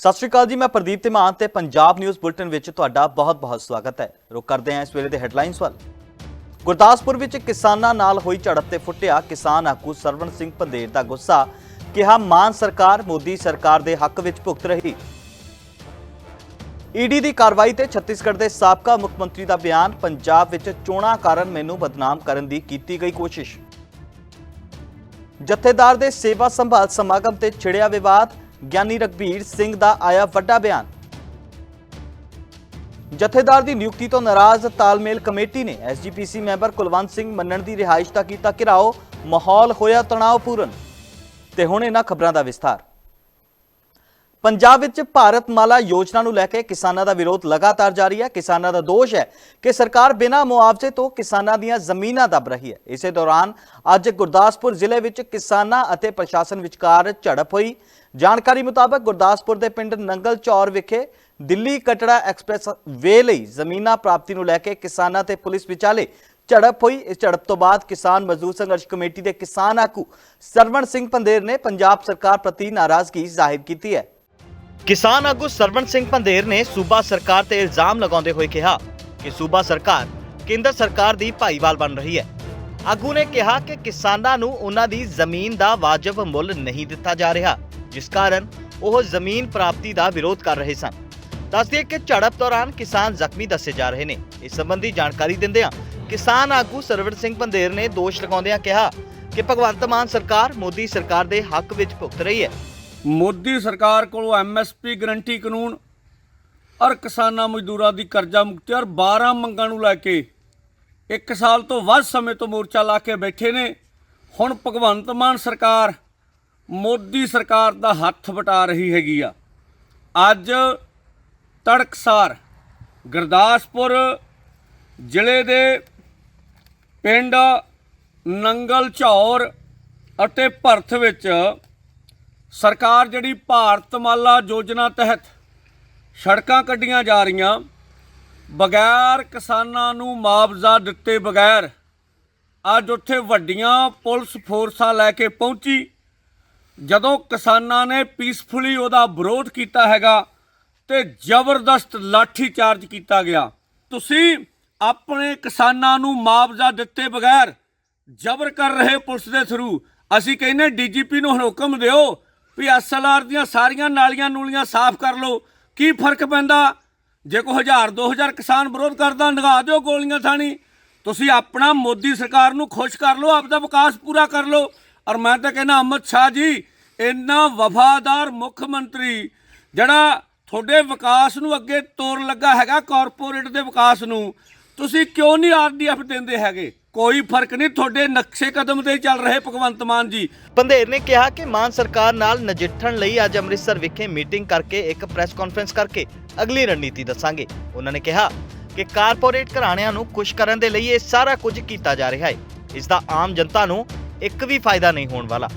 ਸਤਿ ਸ਼੍ਰੀ ਅਕਾਲ ਜੀ, ਮੈਂ ਪ੍ਰਦੀਪ ਧੀਮਾਨ ਤੇ ਪੰਜਾਬ ਨਿਊਜ਼ ਬੁਲਟਨ ਵਿੱਚ ਤੁਹਾਡਾ ਬਹੁਤ-ਬਹੁਤ ਸਵਾਗਤ ਹੈ। ਰੁਕ ਕਰਦੇ ਹਾਂ ਇਸ ਵੇਲੇ ਦੇ ਹੈਡਲਾਈਨਸ ਵੱਲ। ਗੁਰਦਾਸਪੁਰ ਵਿੱਚ ਕਿਸਾਨਾਂ ਨਾਲ ਹੋਈ ਝੜਪ ਤੇ ਫੁੱਟਿਆ ਕਿਸਾਨ ਆਗੂ ਸਰਵਣ ਸਿੰਘ ਪੰਦੇਰ ਦਾ ਗੁੱਸਾ, ਕਿਹਾ ਮਾਨ ਸਰਕਾਰ ਮੋਦੀ ਸਰਕਾਰ ਦੇ ਹੱਕ ਵਿੱਚ ਭੁਗਤ ਰਹੀ। ਈਡੀ ਦੀ ਕਾਰਵਾਈ ਤੇ ਛੱਤੀਸਗੜ੍ਹ ਦੇ ਸਾਬਕਾ ਮੁੱਖ ਮੰਤਰੀ ਦਾ ਬਿਆਨ, ਪੰਜਾਬ ਵਿੱਚ ਚੋਣਾਂ ਕਾਰਨ ਮੈਨੂੰ ਬਦਨਾਮ ਕਰਨ ਦੀ ਕੀਤੀ ਗਈ ਕੋਸ਼ਿਸ਼। ਜਥੇਦਾਰ ਦੇ ਸੇਵਾ ਸੰਭਾਲ ਸਮਾਗਮ ਤੇ ਛਿੜਿਆ ਵਿਵਾਦ ਗਿਆਨੀ ਰਗਬੀਰ ਸਿੰਘ ਦਾ ਆਇਆ ਵੱਡਾ ਬਿਆਨ। ਜਥੇਦਾਰ ਦੀ ਨਿਯੁਕਤੀ ਤੋਂ ਨਾਰਾਜ਼ ਤਾਲਮੇਲ ਕਮੇਟੀ ਨੇ ਐਸਜੀਪੀਸੀ ਮੈਂਬਰ ਕੁਲਵੰਤ ਸਿੰਘ ਮੰਨਣ ਦੀ ਰਿਹਾਇਸ਼ ਦਾ ਕੀਤਾ ਘਿਰਾਓ, ਮਾਹੌਲ ਹੋਇਆ ਤਣਾਅਪੂਰਨ। ਤੇ ਹੁਣ ਇਹਨਾਂ ਖਬਰਾਂ ਦਾ ਵਿਸਥਾਰ। ਪੰਜਾਬ ਵਿੱਚ ਭਾਰਤ ਮਾਲਾ ਯੋਜਨਾ ਨੂੰ ਲੈ ਕੇ ਕਿਸਾਨਾਂ ਦਾ ਵਿਰੋਧ ਲਗਾਤਾਰ ਜਾਰੀ ਹੈ। ਕਿਸਾਨਾਂ ਦਾ ਦੋਸ਼ ਹੈ ਕਿ ਸਰਕਾਰ ਬਿਨਾਂ ਮੁਆਵਜ਼ੇ ਤੋਂ ਕਿਸਾਨਾਂ ਦੀਆਂ ਜ਼ਮੀਨਾਂ ਦਬ ਰਹੀ ਹੈ। ਇਸੇ ਦੌਰਾਨ ਅੱਜ ਗੁਰਦਾਸਪੁਰ ਜ਼ਿਲ੍ਹੇ ਵਿੱਚ ਕਿਸਾਨਾਂ ਅਤੇ ਪ੍ਰਸ਼ਾਸਨ ਵਿਚਕਾਰ ਝੜਪ ਹੋਈ। ਜਾਣਕਾਰੀ ਮੁਤਾਬਕ ਗੁਰਦਾਸਪੁਰ ਦੇ ਪਿੰਡ ਨੰਗਲ ਚੌਰ ਵਿਖੇ ਦਿੱਲੀ ਕਟੜਾ ਐਕਸਪ੍ਰੈਸ ਵੇ ਲਈ ਜ਼ਮੀਨਾਂ ਪ੍ਰਾਪਤੀ ਨੂੰ ਲੈ ਕੇ ਕਿਸਾਨਾਂ ਤੇ ਪੁਲਿਸ ਵਿਚਾਲੇ ਝੜਪ ਹੋਈ। ਇਸ ਝੜਪ ਤੋਂ ਬਾਅਦ ਕਿਸਾਨ ਮਜ਼ਦੂਰ ਸੰਘਰਸ਼ ਕਮੇਟੀ ਦੇ ਕਿਸਾਨ ਆਗੂ ਸਰਵਣ ਸਿੰਘ ਪੰਦੇਰ ਨੇ ਪੰਜਾਬ ਸਰਕਾਰ ਪ੍ਰਤੀ ਨਾਰਾਜ਼ਗੀ ਜ਼ਾਹਿਰ ਕੀਤੀ ਹੈ। ਕਿਸਾਨ ਆਗੂ ਸਰਵਣ ਸਿੰਘ ਪੰਦੇਰ ਨੇ ਸੂਬਾ ਸਰਕਾਰ ਤੇ ਇਲਜ਼ਾਮ ਲਗਾਉਂਦੇ ਹੋਏ ਕਿਹਾ ਕਿ ਸੂਬਾ ਸਰਕਾਰ ਕੇਂਦਰ ਸਰਕਾਰ ਦੀ ਭਾਈਵਾਲ ਬਣ ਰਹੀ ਹੈ। ਆਗੂ ਨੇ ਕਿਹਾ ਕਿ ਕਿਸਾਨਾਂ ਨੂੰ ਉਹਨਾਂ ਦੀ ਜ਼ਮੀਨ ਦਾ ਵਾਜਬ ਮੁੱਲ ਨਹੀਂ ਦਿੱਤਾ ਜਾ ਰਿਹਾ। ਜਿਸ ਕਾਰਨ ਉਹ ਜ਼ਮੀਨ ਪ੍ਰਾਪਤੀ ਦਾ ਵਿਰੋਧ ਕਰ ਰਹੇ ਸਨ। ਦੱਸਦੇ ਕਿ ਝੜਪ ਦੌਰਾਨ ਕਿਸਾਨ ਜ਼ਖਮੀ ਦੱਸੇ ਜਾ ਰਹੇ ਨੇ। ਇਸ ਸੰਬੰਧੀ ਜਾਣਕਾਰੀ ਦਿੰਦਿਆਂ ਕਿਸਾਨ ਆਗੂ ਸਰਵਣ ਸਿੰਘ ਪੰਦੇਰ ਨੇ ਦੋਸ਼ ਲਗਾਉਂਦਿਆਂ ਕਿਹਾ ਕਿ ਭਗਵੰਤ ਮਾਨ ਸਰਕਾਰ ਮੋਦੀ ਸਰਕਾਰ ਦੇ ਹੱਕ ਵਿੱਚ ਭੁਗਤ ਰਹੀ ਹੈ। ਮੋਦੀ ਸਰਕਾਰ ਕੋਲੋਂ ਐਮਐਸਪੀ ਗਰੰਟੀ ਕਾਨੂੰਨ ਔਰ ਕਿਸਾਨਾਂ ਮਜ਼ਦੂਰਾਂ ਦੀ ਕਰਜ਼ਾ ਮੁਕਤੀ ਔਰ 12 ਮੰਗਾਂ ਨੂੰ ਲੈ ਕੇ ਇੱਕ ਸਾਲ ਤੋਂ ਵੱਧ ਸਮੇਂ ਤੋਂ ਮੋਰਚਾ ਲਾ ਕੇ ਬੈਠੇ ਨੇ। ਹੁਣ ਭਗਵੰਤ ਮਾਨ ਸਰਕਾਰ ਮੋਦੀ ਸਰਕਾਰ ਦਾ ਹੱਥ ਵਟਾ ਰਹੀ ਹੈਗੀ ਆ। ਅੱਜ ਤੜਕਸਾਰ ਗੁਰਦਾਸਪੁਰ ਜ਼ਿਲ੍ਹੇ ਦੇ ਪਿੰਡ ਨੰਗਲ ਝੌਰ ਅਤੇ ਭਰਥ ਵਿੱਚ ਸਰਕਾਰ ਜਿਹੜੀ ਭਾਰਤ ਮਾਲਾ ਯੋਜਨਾ ਤਹਿਤ ਸੜਕਾਂ ਕੱਢੀਆਂ ਜਾ ਰਹੀਆਂ, ਬਗੈਰ ਕਿਸਾਨਾਂ ਨੂੰ ਮੁਆਵਜ਼ਾ ਦਿੱਤੇ ਬਗੈਰ ਅੱਜ ਉੱਥੇ ਵੱਡੀਆਂ ਪੁਲਿਸ ਫੋਰਸਾਂ ਲੈ ਕੇ ਪਹੁੰਚੀ। ਜਦੋਂ ਕਿਸਾਨਾਂ ਨੇ ਪੀਸਫੁਲੀ ਉਹਦਾ ਵਿਰੋਧ ਕੀਤਾ ਹੈਗਾ ਤੇ ਜ਼ਬਰਦਸਤ ਲਾਠੀ ਚਾਰਜ ਕੀਤਾ ਗਿਆ। ਤੁਸੀਂ ਆਪਣੇ ਕਿਸਾਨਾਂ ਨੂੰ ਮੁਆਵਜ਼ਾ ਦਿੱਤੇ ਬਗੈਰ ਜ਼ਬਰ ਕਰ ਰਹੇ ਪੁਲਿਸ ਦੇ ਥਰੂ, ਅਸੀਂ ਕਹਿੰਨੇ ਡੀਜੀਪੀ ਨੂੰ ਹੁਣ ਹੁਕਮ ਦਿਓ ਵੀ ਐਸਐਲਆਰ ਦੀਆਂ ਸਾਰੀਆਂ ਨਾਲੀਆਂ ਨੂਲੀਆਂ ਸਾਫ਼ ਕਰ ਲਓ। ਕੀ ਫ਼ਰਕ ਪੈਂਦਾ? ਜੇ ਕੋਈ 1000 2000 ਕਿਸਾਨ ਵਿਰੋਧ ਕਰਦਾ, ਨਗਾ ਦਿਓ ਗੋਲੀਆਂ ਥਾਣੀ। ਤੁਸੀਂ ਆਪਣਾ ਮੋਦੀ ਸਰਕਾਰ ਨੂੰ ਖੁਸ਼ ਕਰ ਲਓ, ਆਪਦਾ ਵਿਕਾਸ ਪੂਰਾ ਕਰ ਲਓ। ਔਰ ਮੈਂ ਤਾਂ ਕਹਿੰਦਾ ਅਮਿਤ ਸ਼ਾਹ ਜੀ ਇੰਨਾ ਵਫਾਦਾਰ ਮੁੱਖ ਮੰਤਰੀ ਜਿਹੜਾ ਤੁਹਾਡੇ ਵਿਕਾਸ ਨੂੰ ਅੱਗੇ ਤੋਰ ਲੱਗਾ ਹੈਗਾ ਕਾਰਪੋਰੇਟ ਦੇ ਵਿਕਾਸ ਨੂੰ, ਤੁਸੀਂ ਕਿਉਂ ਨਹੀਂ ਆਰਡੀਐਫ ਦਿੰਦੇ ਹੈਗੇ? ਕੋਈ ਫ਼ਰਕ ਨਹੀਂ, ਤੁਹਾਡੇ ਨਕਸ਼ੇ ਕਦਮ ਤੇ ਚੱਲ ਰਹੇ ਭਗਵੰਤ ਮਾਨ ਜੀ। ਪੰਧੇਰ ਨੇ ਕਿਹਾ ਕਿ ਮਾਨ ਸਰਕਾਰ ਨਾਲ ਨਜਿੱਠਣ ਲਈ ਅੱਜ ਅੰਮ੍ਰਿਤਸਰ ਵਿਖੇ ਮੀਟਿੰਗ ਕਰਕੇ ਇੱਕ ਪ੍ਰੈਸ ਕਾਨਫਰੰਸ ਕਰਕੇ ਅਗਲੀ ਰਣਨੀਤੀ ਦੱਸਾਂਗੇ। ਉਹਨਾਂ ਨੇ ਕਿਹਾ ਕਿ ਕਾਰਪੋਰੇਟ ਘਰਾਣਿਆਂ ਨੂੰ ਖੁਸ਼ ਕਰਨ ਦੇ ਲਈ ਇਹ ਸਾਰਾ ਕੁਝ ਕੀਤਾ ਜਾ ਰਿਹਾ ਹੈ। ਇਸ ਦਾ ਆਮ ਜਨਤਾ ਨੂੰ ਇੱਕ ਵੀ ਫਾਇਦਾ ਨਹੀਂ ਹੋਣ ਵਾਲਾ।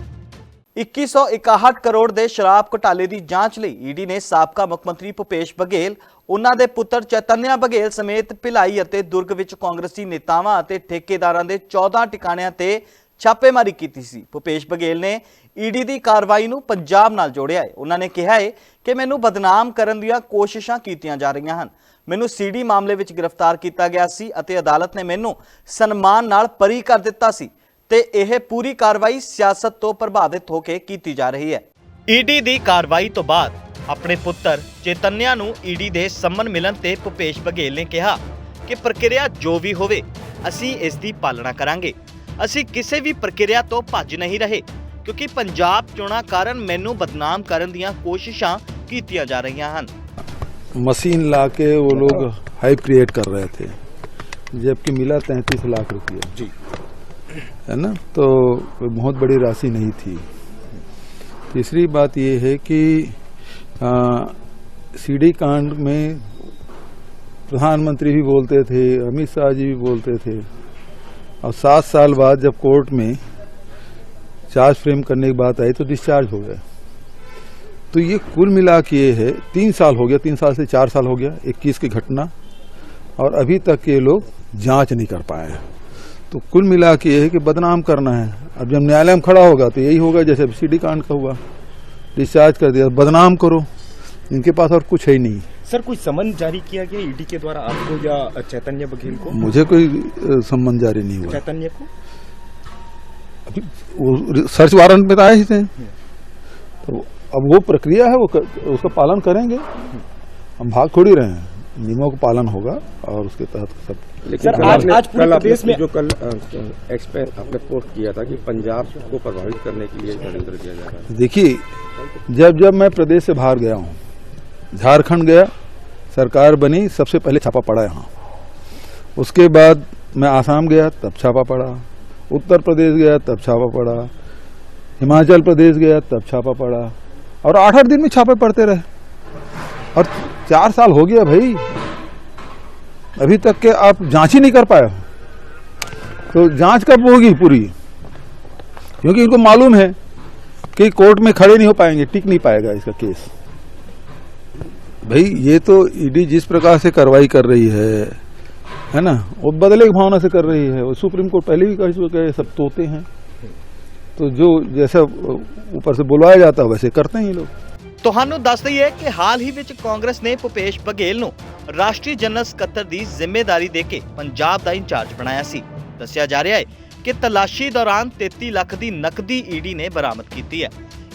2161 ਕਰੋੜ ਦੇ ਸ਼ਰਾਬ ਘੁਟਾਲੇ ਦੀ ਜਾਂਚ ਲਈ ਈਡੀ ਨੇ ਸਾਬਕਾ ਮੁੱਖ ਮੰਤਰੀ ਭੁਪੇਸ਼ ਬਘੇਲ, ਉਹਨਾਂ ਦੇ ਪੁੱਤਰ ਚੈਤਨਿਆ ਬਘੇਲ ਸਮੇਤ ਭਿਲਾਈ ਅਤੇ ਦੁਰਗ ਵਿੱਚ ਕਾਂਗਰਸੀ ਨੇਤਾਵਾਂ ਅਤੇ ਠੇਕੇਦਾਰਾਂ ਦੇ 14 ਟਿਕਾਣਿਆਂ ਤੇ ਛਾਪੇਮਾਰੀ ਕੀਤੀ ਸੀ। ਭੁਪੇਸ਼ ਬਘੇਲ ਨੇ ਈਡੀ ਦੀ ਕਾਰਵਾਈ ਨੂੰ ਪੰਜਾਬ ਨਾਲ ਜੋੜਿਆ ਹੈ। ਉਹਨਾਂ ਨੇ ਕਿਹਾ ਹੈ ਕਿ ਮੈਨੂੰ ਬਦਨਾਮ ਕਰਨ ਦੀਆਂ ਕੋਸ਼ਿਸ਼ਾਂ ਕੀਤੀਆਂ ਜਾ ਰਹੀਆਂ ਹਨ। ਮੈਨੂੰ ਸੀਡੀ ਮਾਮਲੇ ਵਿੱਚ ਗ੍ਰਿਫਤਾਰ ਕੀਤਾ ਗਿਆ ਸੀ ਅਤੇ ਅਦਾਲਤ ਨੇ ਮੈਨੂੰ ਸਨਮਾਨ ਨਾਲ ਪਰੀ ਕਰ ਦਿੱਤਾ ਸੀ। ਤੇ ਇਹ ਪੂਰੀ ਕਾਰਵਾਈ ਸਿਆਸਤ ਤੋਂ ਪ੍ਰਭਾਵਿਤ ਹੋ ਕੇ ਕੀਤੀ ਜਾ ਰਹੀ ਹੈ ਈਡੀ ਦੀ ਕਾਰਵਾਈ ਤੋਂ ਬਾਅਦ ਆਪਣੇ ਪੁੱਤਰ ਚੇਤਨਿਆ ਨੂੰ ਈਡੀ ਦੇ ਸੰਮਨ ਮਿਲਣ ਤੇ ਭੁਪੇਸ਼ ਬਘੇਲ ਨੇ ਕਿਹਾ ਕਿ ਪ੍ਰਕਿਰਿਆ ਜੋ ਵੀ ਹੋਵੇ ਅਸੀਂ ਇਸ ਦੀ ਪਾਲਣਾ ਕਰਾਂਗੇ ਅਸੀਂ ਕਿਸੇ ਵੀ ਪ੍ਰਕਿਰਿਆ ਤੋਂ ਭੱਜ ਨਹੀਂ ਰਹੇ ਕਿਉਂਕਿ ਪੰਜਾਬ ਚੋਣਾਂ ਕਾਰਨ ਮੈਨੂੰ ਬਦਨਾਮ ਕਰਨ ਦੀਆਂ ਕੋਸ਼ਿਸ਼ਾਂ ਕੀਤੀਆਂ ਜਾ ਰਹੀਆਂ ਹਨ मशीन ला के वो लोग हाइप क्रिएट कर रहे थे जबकि मिला तैंतीस लाख रुपया जी है ना? तो बहुत बड़ी राशि नहीं थी। तीसरी बात ये है कि सीडी कांड में प्रधानमंत्री भी बोलते थे, अमित शाह जी भी बोलते थे। और सात साल बाद जब कोर्ट में चार्ज फ्रेम करने की बात आई तो डिस्चार्ज हो गए। तो ये कुल मिला के ये है, तीन साल हो गया, तीन साल से चार साल हो गया, इक्कीस की घटना। और अभी तक ये लोग जाँच नहीं कर पाए हैं। तो कुल मिला के ये है कि बदनाम करना है। अब जब न्यायालय में खड़ा होगा तो यही होगा जैसे सीडी कांड का हुआ। डिस्चार्ज कर दिया बदनाम करो। इनके पास और कुछ है ही नहीं। सर कोई समन जारी किया गया ईडी के द्वारा आपको या चैतन्य बघेल को? मुझे कोई सम्मन जारी नहीं हुआ। चैतन्य को? अभी वो सर्च वारंट में तो आए ही थे। तो अब वो प्रक्रिया है वो कर, उसका पालन करेंगे। हम भाग थोड़ी रहे हैं। नियमों का पालन होगा और उसके तहत सब लेकिन सर आज आज पूरे प्रदेश में जो कल एक्सपेयर आपने पोस्ट किया था कि पंजाब को प्रभावित करने के लिए षड्यंत्र किया जा रहा है। देखिए जब जब मैं प्रदेश से बाहर गया हूँ झारखंड गया सरकार बनी सबसे पहले छापा पड़ा यहाँ। उसके बाद मैं आसाम गया तब छापा पड़ा। उत्तर प्रदेश गया तब छापा पड़ा। हिमाचल प्रदेश गया तब छापा पड़ा। और आठ आठ दिन में छापे पड़ते रहे। और चार साल हो गया भाई। अभी तक के आप जाँच ही नहीं कर पाए तो जाँच कब होगी पूरी? क्योंकि इनको मालूम है कि कोर्ट में खड़े नहीं हो पाएँगे, टिक नहीं पाएगा इसका केस। भाई, ये तो ईडी जिस प्रकार से कार्रवाई कर रही है है ना? वो बदले की भावना से कर रही है। वो सुप्रीम कोर्ट पहले भी कह चुका है सब तोते हैं। तो जो जैसा ऊपर से बुलवाया जाता है, वैसे करते हैं ये लोग। ਤੁਹਾਨੂੰ ਦੱਸ ਦਈਏ ਕਿ ਹਾਲ ਹੀ ਵਿੱਚ ਕਾਂਗਰਸ ਨੇ ਭੁਪੇਸ਼ ਬਘੇਲ ਨੂੰ ਰਾਸ਼ਟਰੀ ਜਨਰਲ ਸਕੱਤਰ ਦੀ ਜ਼ਿੰਮੇਵਾਰੀ ਦੇ ਕੇ ਪੰਜਾਬ ਦਾ ਇੰਚਾਰਜ ਬਣਾਇਆ ਸੀ। ਦੱਸਿਆ ਜਾ ਰਿਹਾ ਹੈ ਕਿ ਤਲਾਸ਼ੀ ਦੌਰਾਨ 33 ਲੱਖ ਦੀ ਨਕਦੀ ਈਡੀ ਨੇ ਬਰਾਮਦ ਕੀਤੀ ਹੈ।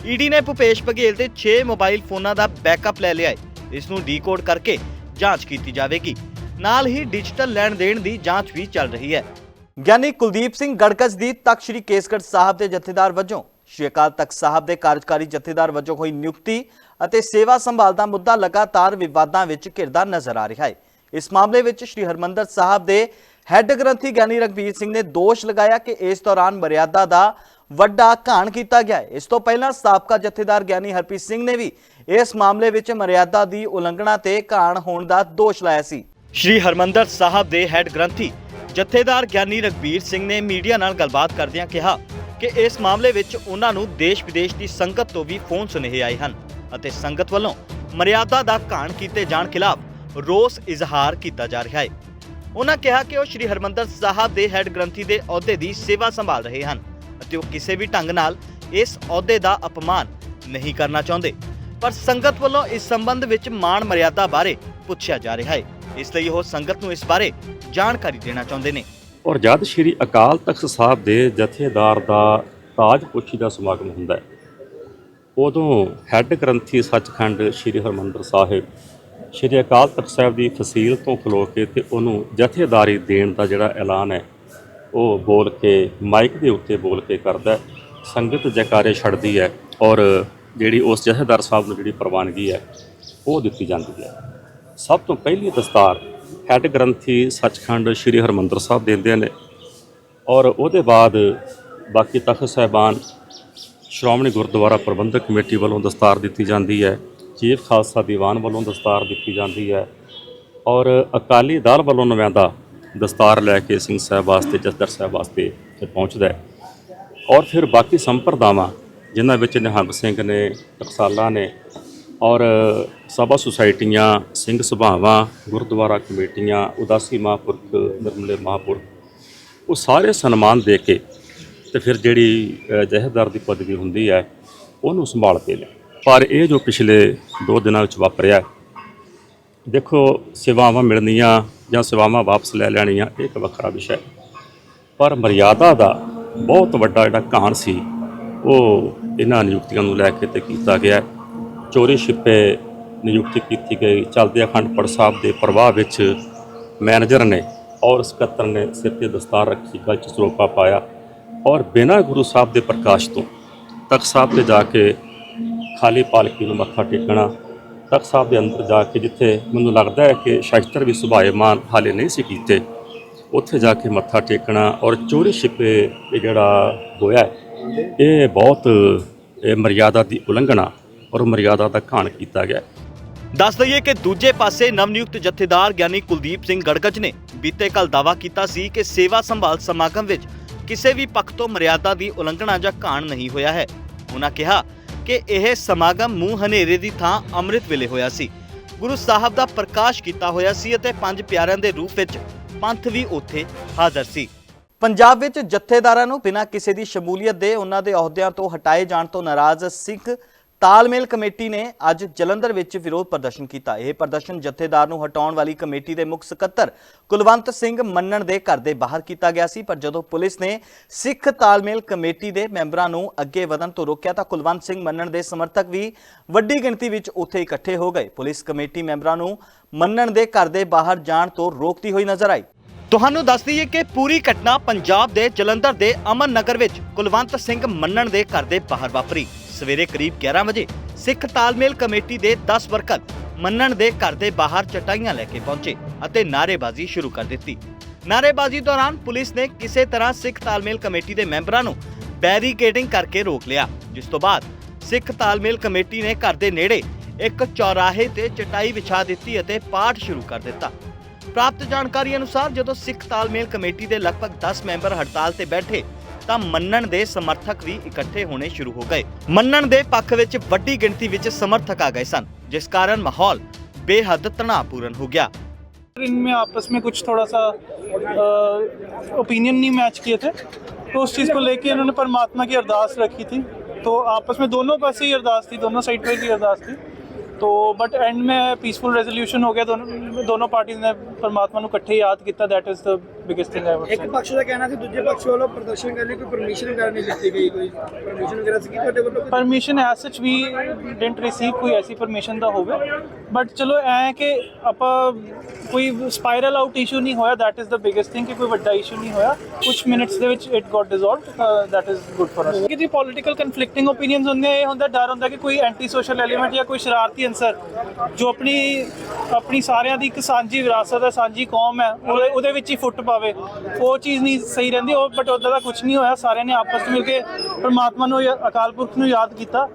ਈਡੀ ਨੇ ਭੁਪੇਸ਼ ਬਘੇਲ ਦੇ 6 ਮੋਬਾਈਲ ਫੋਨਾਂ ਦਾ ਬੈਕਅਪ ਲੈ ਲਿਆ ਹੈ। ਇਸ ਨੂੰ ਡੀਕੋਡ ਕਰਕੇ ਜਾਂਚ ਕੀਤੀ ਜਾਵੇਗੀ। ਨਾਲ ਹੀ ਡਿਜੀਟਲ ਲੈਣ ਦੇਣ ਦੀ ਜਾਂਚ ਵੀ ਚੱਲ ਰਹੀ ਹੈ। ਗਿਆਨੀ ਕੁਲਦੀਪ ਸਿੰਘ ਗੜਕਸ ਦੀ ਤਖਤ ਸ੍ਰੀ ਕੇਸਗੜ੍ਹ ਸਾਹਿਬ ਦੇ ਜਥੇਦਾਰ ਵਜੋਂ ਸ਼੍ਰੀ ਅਕਾਲ ਤਖਤ ਸਾਹਿਬ ਦੇ ਕਾਰਜਕਾਰੀ ਜਥੇਦਾਰ ਵਜੋਂ ਹੋਈ ਨਿਯੁਕਤੀ ਅਤੇ ਸੇਵਾ ਸੰਭਾਲ ਦਾ ਮੁੱਦਾ ਲਗਾਤਾਰ ਵਿਵਾਦਾਂ ਵਿੱਚ ਘਿਰਦਾ ਨਜ਼ਰ ਆ ਰਿਹਾ ਹੈ। ਇਸ ਮਾਮਲੇ ਵਿੱਚ ਸ਼੍ਰੀ ਹਰਮੰਦਰ ਸਾਹਿਬ ਦੇ ਹੈੱਡ ਗ੍ਰੰਥੀ ਗਿਆਨੀ ਰਗਵੀਰ ਸਿੰਘ ਨੇ ਦੋਸ਼ ਲਗਾਇਆ ਕਿ ਇਸ ਦੌਰਾਨ ਮਰਿਆਦਾ ਦਾ ਵੱਡਾ ਘਾਣ ਕੀਤਾ ਗਿਆ ਹੈ। ਇਸ ਤੋਂ ਪਹਿਲਾਂ ਸਾਬਕਾ ਜਥੇਦਾਰ ਗਿਆਨੀ ਹਰਪ੍ਰੀਤ ਸਿੰਘ ਨੇ ਵੀ ਇਸ ਮਾਮਲੇ ਵਿੱਚ ਮਰਿਆਦਾ ਦੀ ਉਲੰਘਣਾ ਤੇ ਘਾਣ ਹੋਣ ਦਾ ਦੋਸ਼ ਲਾਇਆ ਸੀ। ਸ਼੍ਰੀ ਹਰਮੰਦਰ ਸਾਹਿਬ ਦੇ ਹੈੱਡ ਗ੍ਰੰਥੀ ਜਥੇਦਾਰ ਗਿਆਨੀ ਰਗਵੀਰ ਸਿੰਘ ਨੇ ਮੀਡੀਆ ਨਾਲ ਗੱਲਬਾਤ ਕਰਦਿਆਂ ਕਿਹਾ ਕਿ ਇਸ ਮਾਮਲੇ ਵਿੱਚ ਉਹਨਾਂ ਨੂੰ ਦੇਸ਼ ਵਿਦੇਸ਼ ਦੀ ਸੰਗਤ ਤੋਂ ਵੀ ਫੋਨ ਸੁਨੇਹੇ ਆਏ ਹਨ ਅਤੇ ਸੰਗਤ ਵੱਲੋਂ ਮਰਿਆਦਾ ਦਾ ਘਾਣ ਕੀਤੇ ਜਾਣ ਖਿਲਾਫ ਰੋਸ ਇਜ਼ਹਾਰ ਕੀਤਾ ਜਾ ਰਿਹਾ ਹੈ। ਉਹਨਾਂ ਕਿਹਾ ਕਿ ਉਹ ਸ਼੍ਰੀ ਹਰਮੰਦਰ ਸਾਹਿਬ ਦੇ ਹੈੱਡ ਗ੍ਰੰਥੀ ਦੇ ਅਹੁਦੇ ਦੀ ਸੇਵਾ ਸੰਭਾਲ ਰਹੇ ਹਨ ਅਤੇ ਉਹ ਕਿਸੇ ਵੀ ਢੰਗ ਨਾਲ ਇਸ ਅਹੁਦੇ ਦਾ ਅਪਮਾਨ ਨਹੀਂ ਕਰਨਾ ਚਾਹੁੰਦੇ। ਪਰ ਸੰਗਤ ਵੱਲੋਂ ਇਸ ਸੰਬੰਧ ਵਿੱਚ ਮਾਣ ਮਰਿਆਦਾ ਬਾਰੇ ਪੁੱਛਿਆ ਜਾ ਰਿਹਾ ਹੈ। ਇਸ ਲਈ ਉਹ ਸੰਗਤ ਨੂੰ ਇਸ ਬਾਰੇ ਜਾਣਕਾਰੀ ਦੇਣਾ ਚਾਹੁੰਦੇ ਨੇ। ਔਰ ਜਦ ਸ਼੍ਰੀ ਅਕਾਲ ਤਖਤ ਸਾਹਿਬ ਦੇ ਜਥੇਦਾਰ ਦਾ ਤਾਜਪੋਸ਼ੀ ਦਾ ਸਮਾਗਮ ਹੁੰਦਾ ਹੈ, ਉਦੋਂ ਹੈੱਡ ਗ੍ਰੰਥੀ ਸੱਚਖੰਡ ਸ਼੍ਰੀ ਹਰਮੰਦਰ ਸਾਹਿਬ ਸ਼੍ਰੀ ਅਕਾਲ ਤਖਤ ਸਾਹਿਬ ਦੀ ਫਸੀਲ ਤੋਂ ਖਲੋ ਕੇ ਤੇ ਉਹਨੂੰ ਜਥੇਦਾਰੀ ਦੇਣ ਦਾ ਜਿਹੜਾ ਐਲਾਨ ਹੈ, ਉਹ ਬੋਲ ਕੇ ਮਾਈਕ ਦੇ ਉੱਤੇ ਬੋਲ ਕੇ ਕਰਦਾ ਸੰਗਤ ਜੈਕਾਰੇ ਛੱਡਦੀ ਹੈ ਔਰ ਜਿਹੜੀ ਉਸ ਜਥੇਦਾਰ ਸਾਹਿਬ ਨੂੰ ਜਿਹੜੀ ਪ੍ਰਵਾਨਗੀ ਹੈ, ਉਹ ਦਿੱਤੀ ਜਾਂਦੀ ਹੈ। ਸਭ ਤੋਂ ਪਹਿਲੀ ਦਸਤਾਰ ਹੈੱਡ ਗ੍ਰੰਥੀ ਸੱਚਖੰਡ ਸ੍ਰੀ ਹਰਮੰਦਰ ਸਾਹਿਬ ਦਿੰਦੇ ਨੇ। ਔਰ ਉਹਦੇ ਬਾਅਦ ਬਾਕੀ ਤਖਤ ਸਾਹਿਬਾਨ, ਸ਼੍ਰੋਮਣੀ ਗੁਰਦੁਆਰਾ ਪ੍ਰਬੰਧਕ ਕਮੇਟੀ ਵੱਲੋਂ ਦਸਤਾਰ ਦਿੱਤੀ ਜਾਂਦੀ ਹੈ। ਚੀਫ ਖਾਲਸਾ ਦੀਵਾਨ ਵੱਲੋਂ ਦਸਤਾਰ ਦਿੱਤੀ ਜਾਂਦੀ ਹੈ। ਔਰ ਅਕਾਲੀ ਦਲ ਵੱਲੋਂ ਨੁਮਾਇੰਦਾ ਦਸਤਾਰ ਲੈ ਕੇ ਸਿੰਘ ਸਾਹਿਬ ਵਾਸਤੇ, ਜਸਦਰ ਸਾਹਿਬ ਵਾਸਤੇ ਪਹੁੰਚਦਾ ਹੈ। ਔਰ ਫਿਰ ਬਾਕੀ ਸੰਪਰਦਾਵਾਂ, ਜਿਨ੍ਹਾਂ ਵਿੱਚ ਨਿਹੰਗ ਸਿੰਘ ਨੇ, ਟਕਸਾਲਾ ਨੇ ਔਰ ਸਭਾ ਸੁਸਾਇਟੀਆਂ ਸਿੰਘ ਸਭਾਵਾਂ ਗੁਰਦੁਆਰਾ ਕਮੇਟੀਆਂ ਉਦਾਸੀ ਮਹਾਂਪੁਰਖ ਨਿਰਮਲੇ ਮਹਾਂਪੁਰਖ ਉਹ ਸਾਰੇ ਸਨਮਾਨ ਦੇ ਕੇ ਤੇ ਫਿਰ ਜਿਹੜੀ ਅ, ਦੀ ਪਦਵੀ ਹੁੰਦੀ ਹੈ ਉਹਨੂੰ ਸੰਭਾਲਦੇ ਨੇ ਪਰ ਇਹ ਜੋ ਪਿਛਲੇ 2 ਦਿਨਾਂ ਵਿੱਚ ਵਾਪਰਿਆ ਦੇਖੋ ਸੇਵਾਵਾਂ ਮਿਲਣੀਆਂ ਜਾਂ ਸੇਵਾਵਾਂ ਵਾਪਸ ਲੈ ਲੈਣੀਆਂ ਇਹ ਇੱਕ ਵੱਖਰਾ ਵਿਸ਼ਾ ਹੈ। ਪਰ ਮਰਿਆਦਾ ਦਾ ਬਹੁਤ ਵੱਡਾ ਜਿਹੜਾ ਕਹਾਣ ਸੀ ਉਹ ਇਹਨਾਂ ਨਿਯੁਕਤੀਆਂ ਨੂੰ ਲੈ ਕੇ ਤੇ ਕੀਤਾ ਗਿਆ ਚੋਰੀ ਛਿਪੇ ਨਿਯੁਕਤੀ ਕੀਤੀ ਗਈ। ਚਲਦੇ ਅਖੰਡ ਪਾਠ ਸਾਹਿਬ ਦੇ ਪ੍ਰਵਾਹ ਵਿੱਚ ਮੈਨੇਜਰ ਨੇ ਔਰ ਸਕੱਤਰ ਨੇ ਸਿਰ ਤੇ ਦਸਤਾਰ ਰੱਖੀ ਗਲ ਚ ਸਰੋਪਾ ਪਾਇਆ ਔਰ ਬਿਨਾਂ ਗੁਰੂ ਸਾਹਿਬ ਦੇ ਪ੍ਰਕਾਸ਼ ਤੋਂ ਤਖਤ ਸਾਹਿਬ ਤੇ ਜਾ ਕੇ ਖਾਲੀ ਪਾਲਕੀ ਨੂੰ ਮੱਥਾ ਟੇਕਣਾ, ਤਖਤ ਸਾਹਿਬ ਦੇ ਅੰਦਰ ਜਾ ਕੇ ਜਿੱਥੇ ਮੈਨੂੰ ਲੱਗਦਾ ਹੈ ਕਿ ਸ਼ਸਤਰ ਵੀ ਸੁਭਾਏਮਾਨ ਹਾਲੇ ਨਹੀਂ ਸੀ ਕੀਤੇ, ਉੱਥੇ ਜਾ ਕੇ ਮੱਥਾ ਟੇਕਣਾ ਔਰ ਚੋਰੀ ਛਿਪੇ ਇਹ ਜਿਹੜਾ ਹੋਇਆ ਇਹ ਬਹੁਤ, ਇਹ ਮਰਿਆਦਾ ਦੀ ਉਲੰਘਣਾ ਔਰ ਮਰਿਆਦਾ ਦਾ ਘਾਣ ਕੀਤਾ ਗਿਆ। ਦੱਸ ਦਈਏ ਕਿ ਦੂਜੇ ਪਾਸੇ ਨਵਨਿਯੁਕਤ ਜਥੇਦਾਰ ਗਿਆਨੀ ਕੁਲਦੀਪ ਸਿੰਘ ਗੜਗੜ ਨੇ ਬੀਤੇ ਕੱਲ ਦਾਵਾ ਕੀਤਾ ਸੀ ਕਿ ਸੇਵਾ ਸੰਭਾਲ ਸਮਾਗਮ ਵਿੱਚ ਕਿਸੇ ਵੀ ਪੱਖ ਤੋਂ ਮਰਿਆਦਾ ਦੀ ਉਲੰਘਣਾ ਜਾਂ ਘਾਣ ਨਹੀਂ ਹੋਇਆ ਹੈ। ਉਹਨਾਂ ਕਿਹਾ ਕਿ ਇਹ ਸਮਾਗਮ ਮੂੰਹ ਹਨੇਰੇ ਦੀ ਥਾਂ ਅੰਮ੍ਰਿਤ ਵੇਲੇ ਹੋਇਆ ਸੀ। ਗੁਰੂ ਸਾਹਿਬ ਦਾ ਪ੍ਰਕਾਸ਼ ਕੀਤਾ ਹੋਇਆ ਸੀ ਅਤੇ ਪੰਜ ਪਿਆਰਿਆਂ ਦੇ ਰੂਪ ਵਿੱਚ ਪੰਥ ਵੀ ਉੱਥੇ ਹਾਜ਼ਰ ਸੀ। ਪੰਜਾਬ ਵਿੱਚ ਜਥੇਦਾਰਾਂ ਨੂੰ ਬਿਨਾਂ ਕਿਸੇ ਦੀ ਸ਼ਮੂਲੀਅਤ ਦੇ ਉਹਨਾਂ ਦੇ ਅਹੁਦਿਆਂ ਤੋਂ ਹਟਾਏ ਜਾਣ ਤੋਂ ਨਾਰਾਜ਼ ਸਿੱਖ ਤਾਲਮੇਲ ਕਮੇਟੀ ਨੇ ਅੱਜ ਜਲੰਧਰ ਵਿੱਚ ਵਿਰੋਧ ਪ੍ਰਦਰਸ਼ਨ ਕੀਤਾ। ਇਹ ਪ੍ਰਦਰਸ਼ਨ ਜਥੇਦਾਰ ਨੂੰ ਹਟਾਉਣ ਵਾਲੀ ਕਮੇਟੀ ਦੇ ਮੁੱਖ ਸਕੱਤਰ ਕੁਲਵੰਤ ਸਿੰਘ ਮੰਨਣ ਦੇ ਘਰ ਦੇ ਬਾਹਰ ਕੀਤਾ ਗਿਆ ਸੀ, ਪਰ ਜਦੋਂ ਪੁਲਿਸ ਨੇ ਸਿੱਖ ਤਾਲਮੇਲ ਕਮੇਟੀ ਦੇ ਮੈਂਬਰਾਂ ਨੂੰ ਅੱਗੇ ਵਧਣ ਤੋਂ ਰੋਕਿਆ, ਤਾਂ ਕੁਲਵੰਤ ਸਿੰਘ ਮੰਨਣ ਦੇ ਸਮਰਥਕ ਵੀ ਵੱਡੀ ਗਿਣਤੀ ਵਿੱਚ ਉੱਥੇ ਇਕੱਠੇ ਹੋ ਗਏ। ਪੁਲਿਸ ਕਮੇਟੀ ਮੈਂਬਰਾਂ ਨੂੰ ਮੰਨਣ ਦੇ ਘਰ ਦੇ ਬਾਹਰ ਜਾਣ ਤੋਂ ਰੋਕਦੀ ਹੋਈ ਨਜ਼ਰ ਆਈ। ਤੁਹਾਨੂੰ ਦੱਸ ਦਈਏ ਕਿ ਪੂਰੀ ਘਟਨਾ ਪੰਜਾਬ ਦੇ ਜਲੰਧਰ ਦੇ ਅਮਨ ਨਗਰ ਵਿੱਚ ਕੁਲਵੰਤ ਸਿੰਘ ਮੰਨਣ ਦੇ ਘਰ ਦੇ ਬਾਹਰ ਵਾਪਰੀ। ਸਵੇਰੇ ਕਰੀਬ 11 ਵਜੇ ਸਿੱਖ ਤਾਲਮੇਲ ਕਮੇਟੀ ਦੇ 10 ਵਰਕਰ ਮੰਨਣ ਦੇ ਘਰ ਦੇ ਬਾਹਰ ਚਟਾਈਆਂ ਲੈ ਕੇ ਪਹੁੰਚੇ ਅਤੇ ਨਾਅਰੇਬਾਜ਼ੀ ਸ਼ੁਰੂ ਕਰ ਦਿੱਤੀ। ਨਾਅਰੇਬਾਜ਼ੀ ਦੌਰਾਨ ਪੁਲਿਸ ਨੇ ਕਿਸੇ ਤਰ੍ਹਾਂ ਸਿੱਖ ਤਾਲਮੇਲ ਕਮੇਟੀ ਦੇ ਮੈਂਬਰਾਂ ਨੂੰ ਬੈਰੀਕੇਡਿੰਗ ਕਰਕੇ ਰੋਕ ਲਿਆ, ਜਿਸ ਤੋਂ ਬਾਅਦ ਸਿੱਖ ਤਾਲਮੇਲ ਕਮੇਟੀ ਨੇ ਘਰ ਦੇ ਨੇੜੇ ਇੱਕ ਚੌਰਾਹੇ ਤੇ ਚਟਾਈ ਵਿਛਾ ਦਿੱਤੀ ਅਤੇ ਪਾਠ ਸ਼ੁਰੂ ਕਰ ਦਿੱਤਾ। ਪ੍ਰਾਪਤ ਜਾਣਕਾਰੀ ਅਨੁਸਾਰ ਜਦੋਂ ਸਿੱਖ ਤਾਲਮੇਲ ਕਮੇਟੀ ਦੇ ਲਗਭਗ 10 ਮੈਂਬਰ ਹੜਤਾਲ ਤੇ ਬੈਠੇ ਤਾਂ ਮੰਨਣ ਦੇ ਸਮਰਥਕ ਵੀ ਇਕੱਠੇ ਹੋਣੇ ਸ਼ੁਰੂ ਹੋ ਗਏ ਮੰਨਣ ਦੇ ਪੱਖ ਵਿੱਚ ਵੱਡੀ ਗਿਣਤੀ ਵਿੱਚ ਸਮਰਥਕ ਆ ਗਏ ਸਨ ਜਿਸ ਕਾਰਨ ਮਾਹੌਲ ਬੇਹੱਦ ਤਣਾਅਪੂਰਨ ਹੋ ਗਿਆ इनमें आपस में कुछ थोड़ा सा ओपिनियन नहीं मैच किए थे तो उस चीज़ को लेके इन्होंने परमात्मा की अरदास रखी थी तो आपस में दोनों पास ही अरदास थी दोनों साइड पे ही अरदास थी तो बट एंड में पीसफुल रेजोल्यूशन हो गया दोनों दोनों पार्टीज ने परमात्मा ਨੂੰ ਇਕੱਠੇ ਯਾਦ ਕੀਤਾ that is the biggest thing ਆਈ ਇੱਕ ਪਕਸ਼ ਦਾ ਕਹਿਣਾ ਸੀ ਦੂਜੇ ਪਕਸ਼ ਵੱਲੋਂ ਪ੍ਰਦਰਸ਼ਨ ਕਰਨ ਲਈ ਕੋਈ ਪਰਮਿਸ਼ਨ ਵਗੈਰਾ ਨਹੀਂ ਦਿੱਤੀ ਗਈ ਕੋਈ ਪਰਮਿਸ਼ਨ ਵਗੈਰਾ ਸੀ ਤੁਹਾਡੇ ਵੱਲੋਂ? ਪਰਮਿਸ਼ਨ ਐਸ ਸੱਚ ਵੀ ਡਿਡਨਟ ਰਿਸੀਵ ਕੋਈ ਐਸੀ ਪਰਮਿਸ਼ਨ ਦਾ ਹੋਵੇ। ਬਟ ਚਲੋ ਐ ਕਿ ਆਪਾਂ ਕੋਈ ਸਪਾਈਰਲ ਆਊਟ ਇਸ਼ੂ ਨਹੀਂ ਹੋਇਆ that is the biggest thing ਕਿ ਕੋਈ ਵੱਡਾ ਇਸ਼ੂ ਨਹੀਂ ਹੋਇਆ। ਕੁਝ ਮਿੰਟਸ ਦੇ ਵਿੱਚ it got dissolved that is good for us ਕਿ ਜੀ ਪੋਲਿਟੀਕਲ ਕਨਫਲਿਕਟਿੰਗ ਓਪੀਨੀਅਨਸ ਹੁੰਦੇ ਇਹ ਹੁੰਦਾ ਡਰ ਹੁੰਦਾ ਕਿ ਕੋਈ ਐਂਟੀ ਸੋਸ਼ਲ ਐਲੀਮੈਂਟ ਜਾਂ ਕੋਈ ਸ਼ਰਾਰਤੀ ਅਨਸਰ ਜੋ ਆਪਣੀ ਆਪਣੀ ਸਾਰਿਆਂ ਦੀ ਇੱਕ ਸਾਂਝੀ ਵਿਰਾਸਤ ਹੈ ਸਾਂਝੀ ਕੌਮ ਹੈ ਉਹਦੇ ਵਿੱਚ ਹੀ ਫੁੱਟ ਪਾਵੇ ਉਹ ਚੀਜ਼ ਨਹੀਂ ਸਹੀ ਰਹਿੰਦੀ, ਉਹ ਬਟ ਉਹਦਾ ਦਾ ਕੁਝ ਨਹੀਂ ਹੋਇਆ। ਸਾਰਿਆਂ ਨੇ ਆਪਸ ਵਿੱਚ ਮਿਲ ਕੇ ਪਰਮਾਤਮਾ ਨੂੰ ਯਾ- ਅਕਾਲ ਪੁਰਖ ਨੂੰ ਯਾਦ ਕੀਤਾ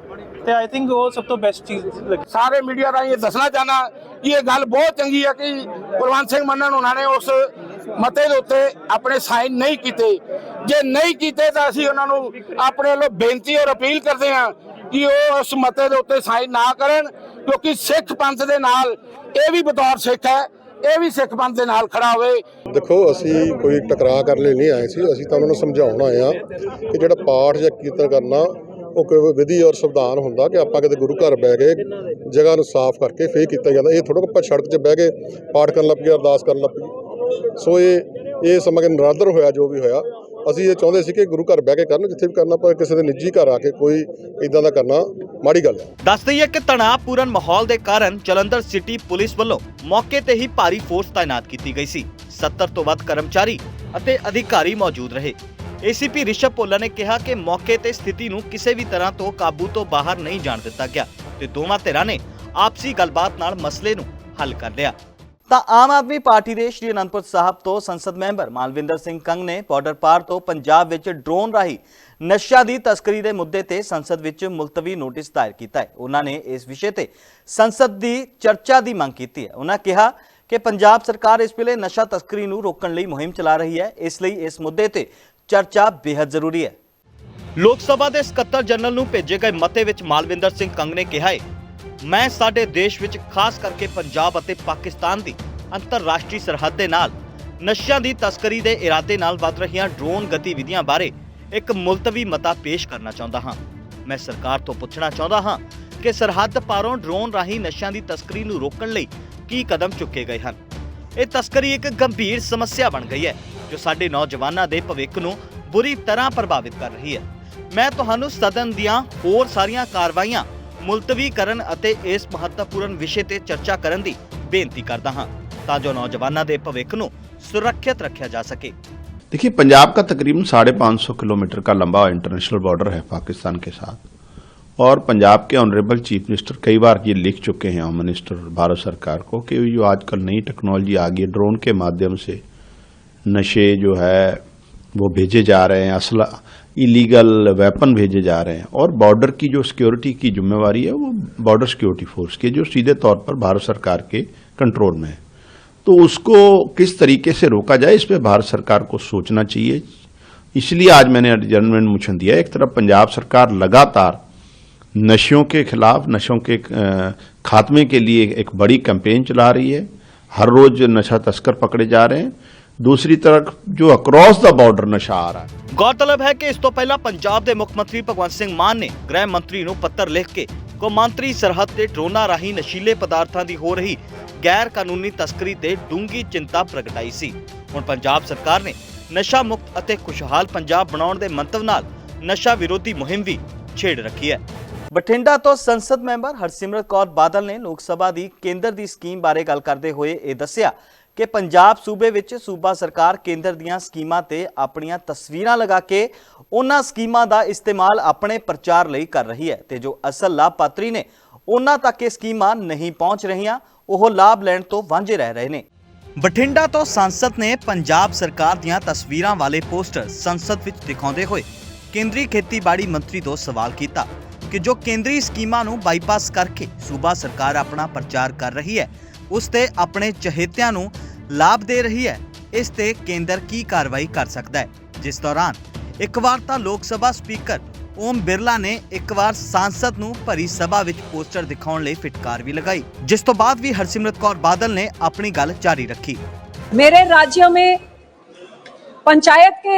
ਤੇ ਆਈ ਥਿੰਕ ਉਹ ਸਭ ਤੋਂ ਬੈਸਟ ਚੀਜ਼ ਲੱਗੀ। ਸਾਰੇ ਮੀਡੀਆ ਰਾਹੀਂ ਇਹ ਦੱਸਣਾ ਚਾਹਨਾ ਕਿ ਇਹ ਗੱਲ ਬਹੁਤ ਚੰਗੀ ਹੈ ਕਿ ਕੁਲਵੰਤ ਸਿੰਘ ਮੰਨਣ ਉਹਨਾਂ ਨੇ ਉਸ ਮਤੇ ਦੇ ਉੱਤੇ ਆਪਣੇ ਸਾਈਨ ਨਹੀਂ ਕੀਤੇ। ਜੇ ਨਹੀਂ ਕੀਤੇ ਤਾਂ ਅਸੀਂ ਉਹਨਾਂ ਨੂੰ ਆਪਣੇ ਵੱਲੋਂ ਬੇਨਤੀ ਔਰ ਅਪੀਲ ਕਰਦੇ ਹਾਂ ਕਿ ਉਹ ਉਸ ਮਤੇ ਦੇ ਉੱਤੇ ਸਾਈਨ ਨਾ ਕਰਨ, ਕਿਉਂਕਿ ਸਿੱਖ ਪੰਥ ਦੇ ਨਾਲ ਇਹ ਵੀ ਬਤੌਰ ਸਿੱਖ ਹੈ, ਇਹ ਵੀ ਸਿੱਖ ਪੰਥ ਦੇ ਨਾਲ ਖੜਾ ਹੋਵੇ। ਦੇਖੋ, ਅਸੀਂ ਕੋਈ ਟਕਰਾਅ ਕਰਨ ਲਈ ਨਹੀਂ ਆਏ ਸੀ। ਅਸੀਂ ਤਾਂ ਉਹਨਾਂ ਨੂੰ ਸਮਝਾਉਣ ਆਏ ਆ ਕਿ ਜਿਹੜਾ ਪਾਠ ਜਾਂ ਕੀਰਤਨ ਕਰਨਾ, ਉਹ ਕੋਈ ਵਿਧੀ ਔਰ ਸੰਵਿਧਾਨ ਹੁੰਦਾ ਕਿ ਆਪਾਂ ਕਿਤੇ ਗੁਰੂ ਘਰ ਬਹਿ ਕੇ ਜਗ੍ਹਾ ਨੂੰ ਸਾਫ਼ ਕਰਕੇ ਫੇਰ ਕੀਤਾ ਜਾਂਦਾ। ਇਹ ਥੋੜਾ ਆਪਾਂ ਸੜਕ 'ਚ ਬਹਿ ਕੇ ਪਾਠ ਕਰਨ ਲੱਗ ਪਏ ਅਰਦਾਸ ਕਰਨ ਲੱਗ ਪਈਏ। ਸੋ ਇਹ ਇਹ ਸਮਾਂ ਕਿ ਨਰਾਦਰ ਹੋਇਆ, ਜੋ ਵੀ ਹੋਇਆ, ਅਸੀਂ ਇਹ ਚਾਹੁੰਦੇ ਸੀ ਕਿ ਗੁਰੂ ਘਰ ਬਹਿ ਕੇ ਕਰਨ, ਜਿੱਥੇ ਵੀ ਕਰਨਾ ਪਰ ਕਿਸੇ ਦੇ ਨਿੱਜੀ ਘਰ ਆ ਕੇ ਕੋਈ ਇਦਾਂ ਦਾ ਕਰਨਾ ਮਾੜੀ ਗੱਲ ਹੈ। ਦੱਸ ਦਈਏ ਕਿ ਤਣਾਅਪੂਰਨ ਮਾਹੌਲ ਦੇ ਕਾਰਨ ਜਲੰਧਰ ਸਿਟੀ ਪੁਲਿਸ ਵੱਲੋਂ ਮੌਕੇ ਤੇ ਹੀ ਭਾਰੀ ਫੋਰਸ ਤਾਇਨਾਤ ਕੀਤੀ ਗਈ ਸੀ। 70 ਤੋਂ ਵੱਧ ਕਰਮਚਾਰੀ ਅਤੇ ਅਧਿਕਾਰੀ ਮੌਜੂਦ ਰਹੇ। ਏਸੀਪੀ ਰਿਸ਼ਵ ਭੋਲਾ ਨੇ ਕਿਹਾ ਕਿ ਮੌਕੇ ਤੇ ਸਥਿਤੀ ਨੂੰ ਕਿਸੇ ਵੀ ਤਰ੍ਹਾਂ ਤੋਂ ਕਾਬੂ ਤੋਂ ਬਾਹਰ ਨਹੀਂ ਜਾਣ ਦਿੱਤਾ ਗਿਆ ਤੇ ਦੋਵਾਂ ਧਿਰਾਂ ਨੇ ਆਪਸੀ ਗੱਲਬਾਤ ਨਾਲ ਮਸਲੇ ਨੂੰ ਹੱਲ ਕਰ ਲਿਆ। ਤਾਂ ਆਮ ਆਦਮੀ ਪਾਰਟੀ ਦੇ ਸ਼੍ਰੀ ਅਨੰਦਪੁਰ ਸਾਹਿਬ ਤੋਂ ਸੰਸਦ ਮੈਂਬਰ ਮਾਲਵਿੰਦਰ ਸਿੰਘ ਕੰਗ ਨੇ ਬਾਰਡਰ ਪਾਰ ਤੋਂ ਪੰਜਾਬ ਵਿੱਚ ਡਰੋਨ ਰਾਹੀਂ ਨਸ਼ਾ ਦੀ ਤਸਕਰੀ ਦੇ ਮੁੱਦੇ ਤੇ ਸੰਸਦ ਵਿੱਚ ਮੁਲਤਵੀ ਨੋਟਿਸ ਦਾਇਰ ਕੀਤਾ ਹੈ। ਉਹਨਾਂ ਨੇ ਇਸ ਵਿਸ਼ੇ ਤੇ ਸੰਸਦ ਦੀ ਚਰਚਾ ਦੀ ਮੰਗ ਕੀਤੀ ਹੈ। ਉਹਨਾਂ ਕਿਹਾ ਕਿ ਪੰਜਾਬ ਸਰਕਾਰ ਇਸ ਵੇਲੇ ਨਸ਼ਾ ਤਸਕਰੀ ਨੂੰ ਰੋਕਣ ਲਈ ਮੁਹਿੰਮ ਚਲਾ ਰਹੀ ਹੈ। ਇਸ ਲਈ ਇਸ ਮੁੱਦੇ ਤੇ ਚਰਚਾ ਬੇहद ਜ਼ਰੂਰੀ ਹੈ। ਲੋਕ ਸਭਾ ਦੇ ਸਕੱਤਰ ਜਨਰਲ ਨੂੰ ਭੇਜੇ ਗਏ ਮਤੇ ਵਿੱਚ ਮਾਲਵਿੰਦਰ ਸਿੰਘ ਕੰਗ ਨੇ ਕਿਹਾ ਹੈ ਮੈਂ ਸਾਡੇ ਦੇਸ਼ ਵਿੱਚ ਖਾਸ ਕਰਕੇ ਪੰਜਾਬ ਅਤੇ ਪਾਕਿਸਤਾਨ ਦੀ ਅੰਤਰਰਾਸ਼ਟਰੀ ਸਰਹੱਦ ਦੇ ਨਾਲ ਨਸ਼ਿਆਂ ਦੀ ਤਸਕਰੀ ਦੇ ਇਰਾਦੇ ਨਾਲ ਵੱਧ ਰਹੀਆਂ ਡਰੋਨ ਗਤੀਵਿਧੀਆਂ ਬਾਰੇ ਇੱਕ ਮੁਲਤਵੀ ਮਤਾ ਪੇਸ਼ ਕਰਨਾ ਚਾਹੁੰਦਾ ਹਾਂ। ਮੈਂ ਸਰਕਾਰ ਤੋਂ ਪੁੱਛਣਾ ਚਾਹੁੰਦਾ ਹਾਂ ਕਿ ਸਰਹੱਦ ਪਾਰੋਂ ਡਰੋਨ ਰਾਹੀਂ ਨਸ਼ਿਆਂ ਦੀ ਤਸਕਰੀ ਨੂੰ ਰੋਕਣ ਲਈ ਕੀ ਕਦਮ ਚੁੱਕੇ ਗਏ ਹਨ ਇਹ ਤਸਕਰੀ ਇੱਕ ਗੰਭੀਰ ਸਮੱਸਿਆ ਬਣ ਗਈ ਹੈ ਜੋ ਸਾਡੇ ਨੌਜਵਾਨਾਂ ਦੇ ਭਵਿੱਖ ਨੂੰ ਬੁਰੀ ਤਰ੍ਹਾਂ ਪ੍ਰਭਾਵਿਤ ਕਰ ਰਹੀ ਹੈ ਮੈਂ ਤੁਹਾਨੂੰ ਸਦਨ ਦੀਆਂ ਹੋਰ ਸਾਰੀਆਂ ਕਾਰਵਾਈਆਂ ਮੁਲਤਵੀ ਕਰਨ ਅਤੇ ਇਸ ਮਹੱਤਵਪੂਰਨ ਵਿਸ਼ੇ ਤੇ ਚਰਚਾ ਕਰਨ ਦੀ ਬੇਨਤੀ ਕਰਦਾ ਹਾਂ ਤਾਂ ਜੋ ਨੌਜਵਾਨਾਂ ਦੇ ਭਵਿੱਖ ਨੂੰ ਸੁਰੱਖਿਅਤ ਰੱਖਿਆ ਜਾ ਸਕੇ देखिए पंजाब का तकरीबन साढ़े पाँच सौ किलोमीटर का लंबा इंटरनेशनल बॉर्डर है पाकिस्तान के साथ और पंजाब के ऑनरेबल चीफ मिनिस्टर कई बार ये लिख चुके हैं होम मिनिस्टर भारत सरकार को कि जो आजकल नई टेक्नोलॉजी आ गई ड्रोन के माध्यम से नशे जो है, वो भेजे जा रहे हैं, असला, इलीगल वेपन भेजे जा रहे हैं और बॉर्डर की जो सिक्योरिटी की जिम्मेवारी है, वो बॉर्डर सिक्योरिटी फोर्स की जो सीधे तौर पर भारत सरकार के कंट्रोल में है। तो उसको किस तरीके से रोका जाए, इस पर भारत सरकार को सोचना चाहिए। इसलिए आज मैंने एडजर्नमेंट मोशन दिया, एक तरफ़ पंजाब सरकार लगातार नशों के खिलाफ नशों के अ, खात्मे के लिए एक बड़ी कैंपेन चला रही है हर रोज नशा तस्कर पकड़े जा रहे हैं दूसरी तरफ जो अक्रॉस द बॉर्डर नशा आ रहा है ਗੌਰਤਲਬ ਹੈ ਕਿ ਇਸ ਤੋਂ ਪਹਿਲਾਂ ਪੰਜਾਬ ਦੇ ਮੁੱਖ ਮੰਤਰੀ ਭਗਵੰਤ ਸਿੰਘ ਮਾਨ ਨੇ ਗ੍ਰਹਿ ਮੰਤਰੀ ਨੂੰ ਪੱਤਰ ਲਿਖ ਕੇ ਕੌਮਾਂਤਰੀ ਸਰਹੱਦ ਤੇ ਡਰੋਨਾਂ ਰਾਹੀਂ ਨਸ਼ੀਲੇ ਪਦਾਰਥਾਂ ਦੀ ਹੋ ਰਹੀ ਗੈਰ ਕਾਨੂੰਨੀ ਤਸਕਰੀ ਤੇ ਡੂੰਗੀ ਚਿੰਤਾ ਪ੍ਰਗਟਾਈ ਸੀ ਹੁਣ ਪੰਜਾਬ ਸਰਕਾਰ ਨੇ ਨਸ਼ਾ ਮੁਕਤ ਅਤੇ ਖੁਸ਼ਹਾਲ ਪੰਜਾਬ ਬਣਾਉਣ ਦੇ ਮੰਤਵ ਨਾਲ ਨਸ਼ਾ ਵਿਰੋਧੀ ਮੁਹਿੰਮ ਵੀ ਛੇੜ ਰੱਖੀ ਹੈ ਬਠਿੰਡਾ ਤੋਂ ਸੰਸਦ ਮੈਂਬਰ ਹਰਸਿਮਰਤ ਕੌਰ ਬਾਦਲ ਨੇ ਲੋਕ ਸਭਾ ਦੀ ਕੇਂਦਰ ਦੀ ਸਕੀਮ ਬਾਰੇ ਗੱਲ ਕਰਦੇ ਹੋਏ ਇਹ ਦੱਸਿਆ ਕਿ ਪੰਜਾਬ ਸੂਬੇ ਵਿੱਚ ਸੂਬਾ ਸਰਕਾਰ ਕੇਂਦਰ ਦੀਆਂ ਸਕੀਮਾਂ ਤੇ ਆਪਣੀਆਂ ਤਸਵੀਰਾਂ ਲਗਾ ਕੇ ਉਹਨਾਂ ਸਕੀਮਾਂ ਦਾ ਇਸਤੇਮਾਲ ਆਪਣੇ ਪ੍ਰਚਾਰ ਲਈ ਕਰ ਰਹੀ ਹੈ ਤੇ ਜੋ ਅਸਲ ਲਾਭਪਾਤਰੀ ਨੇ ਉਹਨਾਂ ਤੱਕ ਇਹ ਸਕੀਮਾਂ ਨਹੀਂ ਪਹੁੰਚ ਰਹੀਆਂ, ਉਹ ਲਾਭ ਲੈਣ ਤੋਂ ਵਾਂਝੇ ਰਹਿ ਰਹੇ ਨੇ। ਬਠਿੰਡਾ ਤੋਂ ਸੰਸਦ ਨੇ ਪੰਜਾਬ ਸਰਕਾਰ ਦੀਆਂ ਤਸਵੀਰਾਂ ਵਾਲੇ ਪੋਸਟਰ ਸੰਸਦ ਵਿੱਚ ਦਿਖਾਉਂਦੇ ਹੋਏ ਕੇਂਦਰੀ ਖੇਤੀਬਾੜੀ ਮੰਤਰੀ ਤੋਂ ਸਵਾਲ ਕੀਤਾ। ਕਿ ਜੋ ਕੇਂਦਰੀ ਸਕੀਮਾਂ ਨੂੰ ਬਾਈਪਾਸ ਕਰਕੇ ਸੂਬਾ ਸਰਕਾਰ ਆਪਣਾ ਪ੍ਰਚਾਰ ਕਰ ਰਹੀ ਹੈ ਉਸ ਤੇ ਆਪਣੇ ਚਹੇਤਿਆਂ ਨੂੰ ਲਾਭ ਦੇ ਰਹੀ ਹੈ ਇਸ ਤੇ ਕੇਂਦਰ ਕੀ ਕਾਰਵਾਈ ਕਰ ਸਕਦਾ ਹੈ ਜਿਸ ਦੌਰਾਨ ਇੱਕ ਵਾਰ ਤਾਂ ਲੋਕ ਸਭਾ ਸਪੀਕਰ ਓਮ ਬਿਰਲਾ ਨੇ ਇੱਕ ਵਾਰ ਸਾਂਸਦ ਨੂੰ ਭਰੀ ਸਭਾ ਵਿੱਚ ਪੋਸਟਰ ਦਿਖਾਉਣ ਲਈ ਫਿਟਕਾਰ ਵੀ ਲਗਾਈ ਜਿਸ ਤੋਂ ਬਾਅਦ ਵੀ ਹਰਸਿਮਰਤ ਕੌਰ ਬਾਦਲ ਨੇ ਆਪਣੀ ਗੱਲ ਜਾਰੀ ਰੱਖੀ मेरे राज्यों में पंचायत के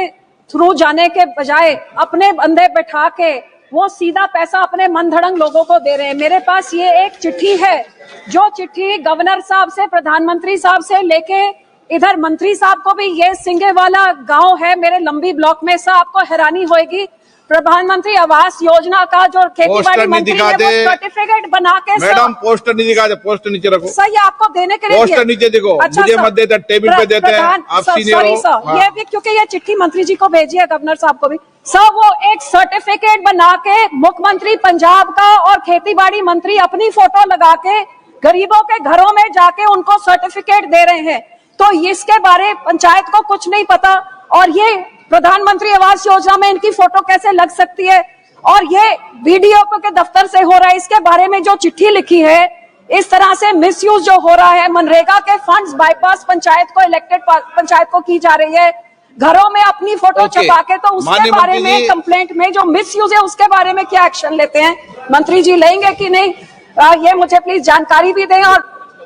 थ्रू जाने के बजाय अपने बंदे बैठा के वो सीधा पैसा अपने मनधड़ंग लोगों को दे रहे हैं। मेरे पास ये एक चिट्ठी है, जो चिट्ठी गवर्नर साहब से, प्रधानमंत्री साहब से लेके इधर मंत्री साहब को भी, ये सिंगे वाला गाँव है, मेरे लंबी ब्लॉक में सा आपको हैरानी होगी प्रधानमंत्री आवास योजना का जो खेती बाड़ी मंत्री दे। सर्टिफिकेट बना के मैडम पोस्टर नहीं दिखा दे पोस्टर नीचे रखो ये आपको देने के लिए पोस्टर नीचे देखो, अच्छा, मुझे मत देते, टेबल पे देते हैं, आप सीनियर सॉरी हो। सर हाँ। ये भी क्योंकि ये चिट्ठी मंत्री जी को भेजी है गवर्नर साहब को भी सर वो एक सर्टिफिकेट बना के मुख्यमंत्री पंजाब का और खेती बाड़ी मंत्री अपनी फ़ोटो लगा के गरीबों के घरों में जाके उनको सर्टिफिकेट दे रहे हैं तो इसके बारे पंचायत को कुछ नहीं पता और ये प्रधानमंत्री आवास योजना में इनकी फ़ोटो कैसे लग सकती है? और ये बीडीओ के दफ्तर से हो रहा है इसके बारे में जो चिट्ठी लिखी है इस तरह से मिसयूज जो हो रहा है मनरेगा के फंड्स बाईपास पंचायत को इलेक्टेड पंचायत को की जा रही है। घरों में अपनी फ़ोटो। छपा के तो उसके बारे में कंप्लेंट में जो मिसयूज है उसके बारे में क्या एक्शन लेते हैं? मंत्री जी लेंगे कि नहीं? आ, ये मुझे प्लीज़ जानकारी भी दें और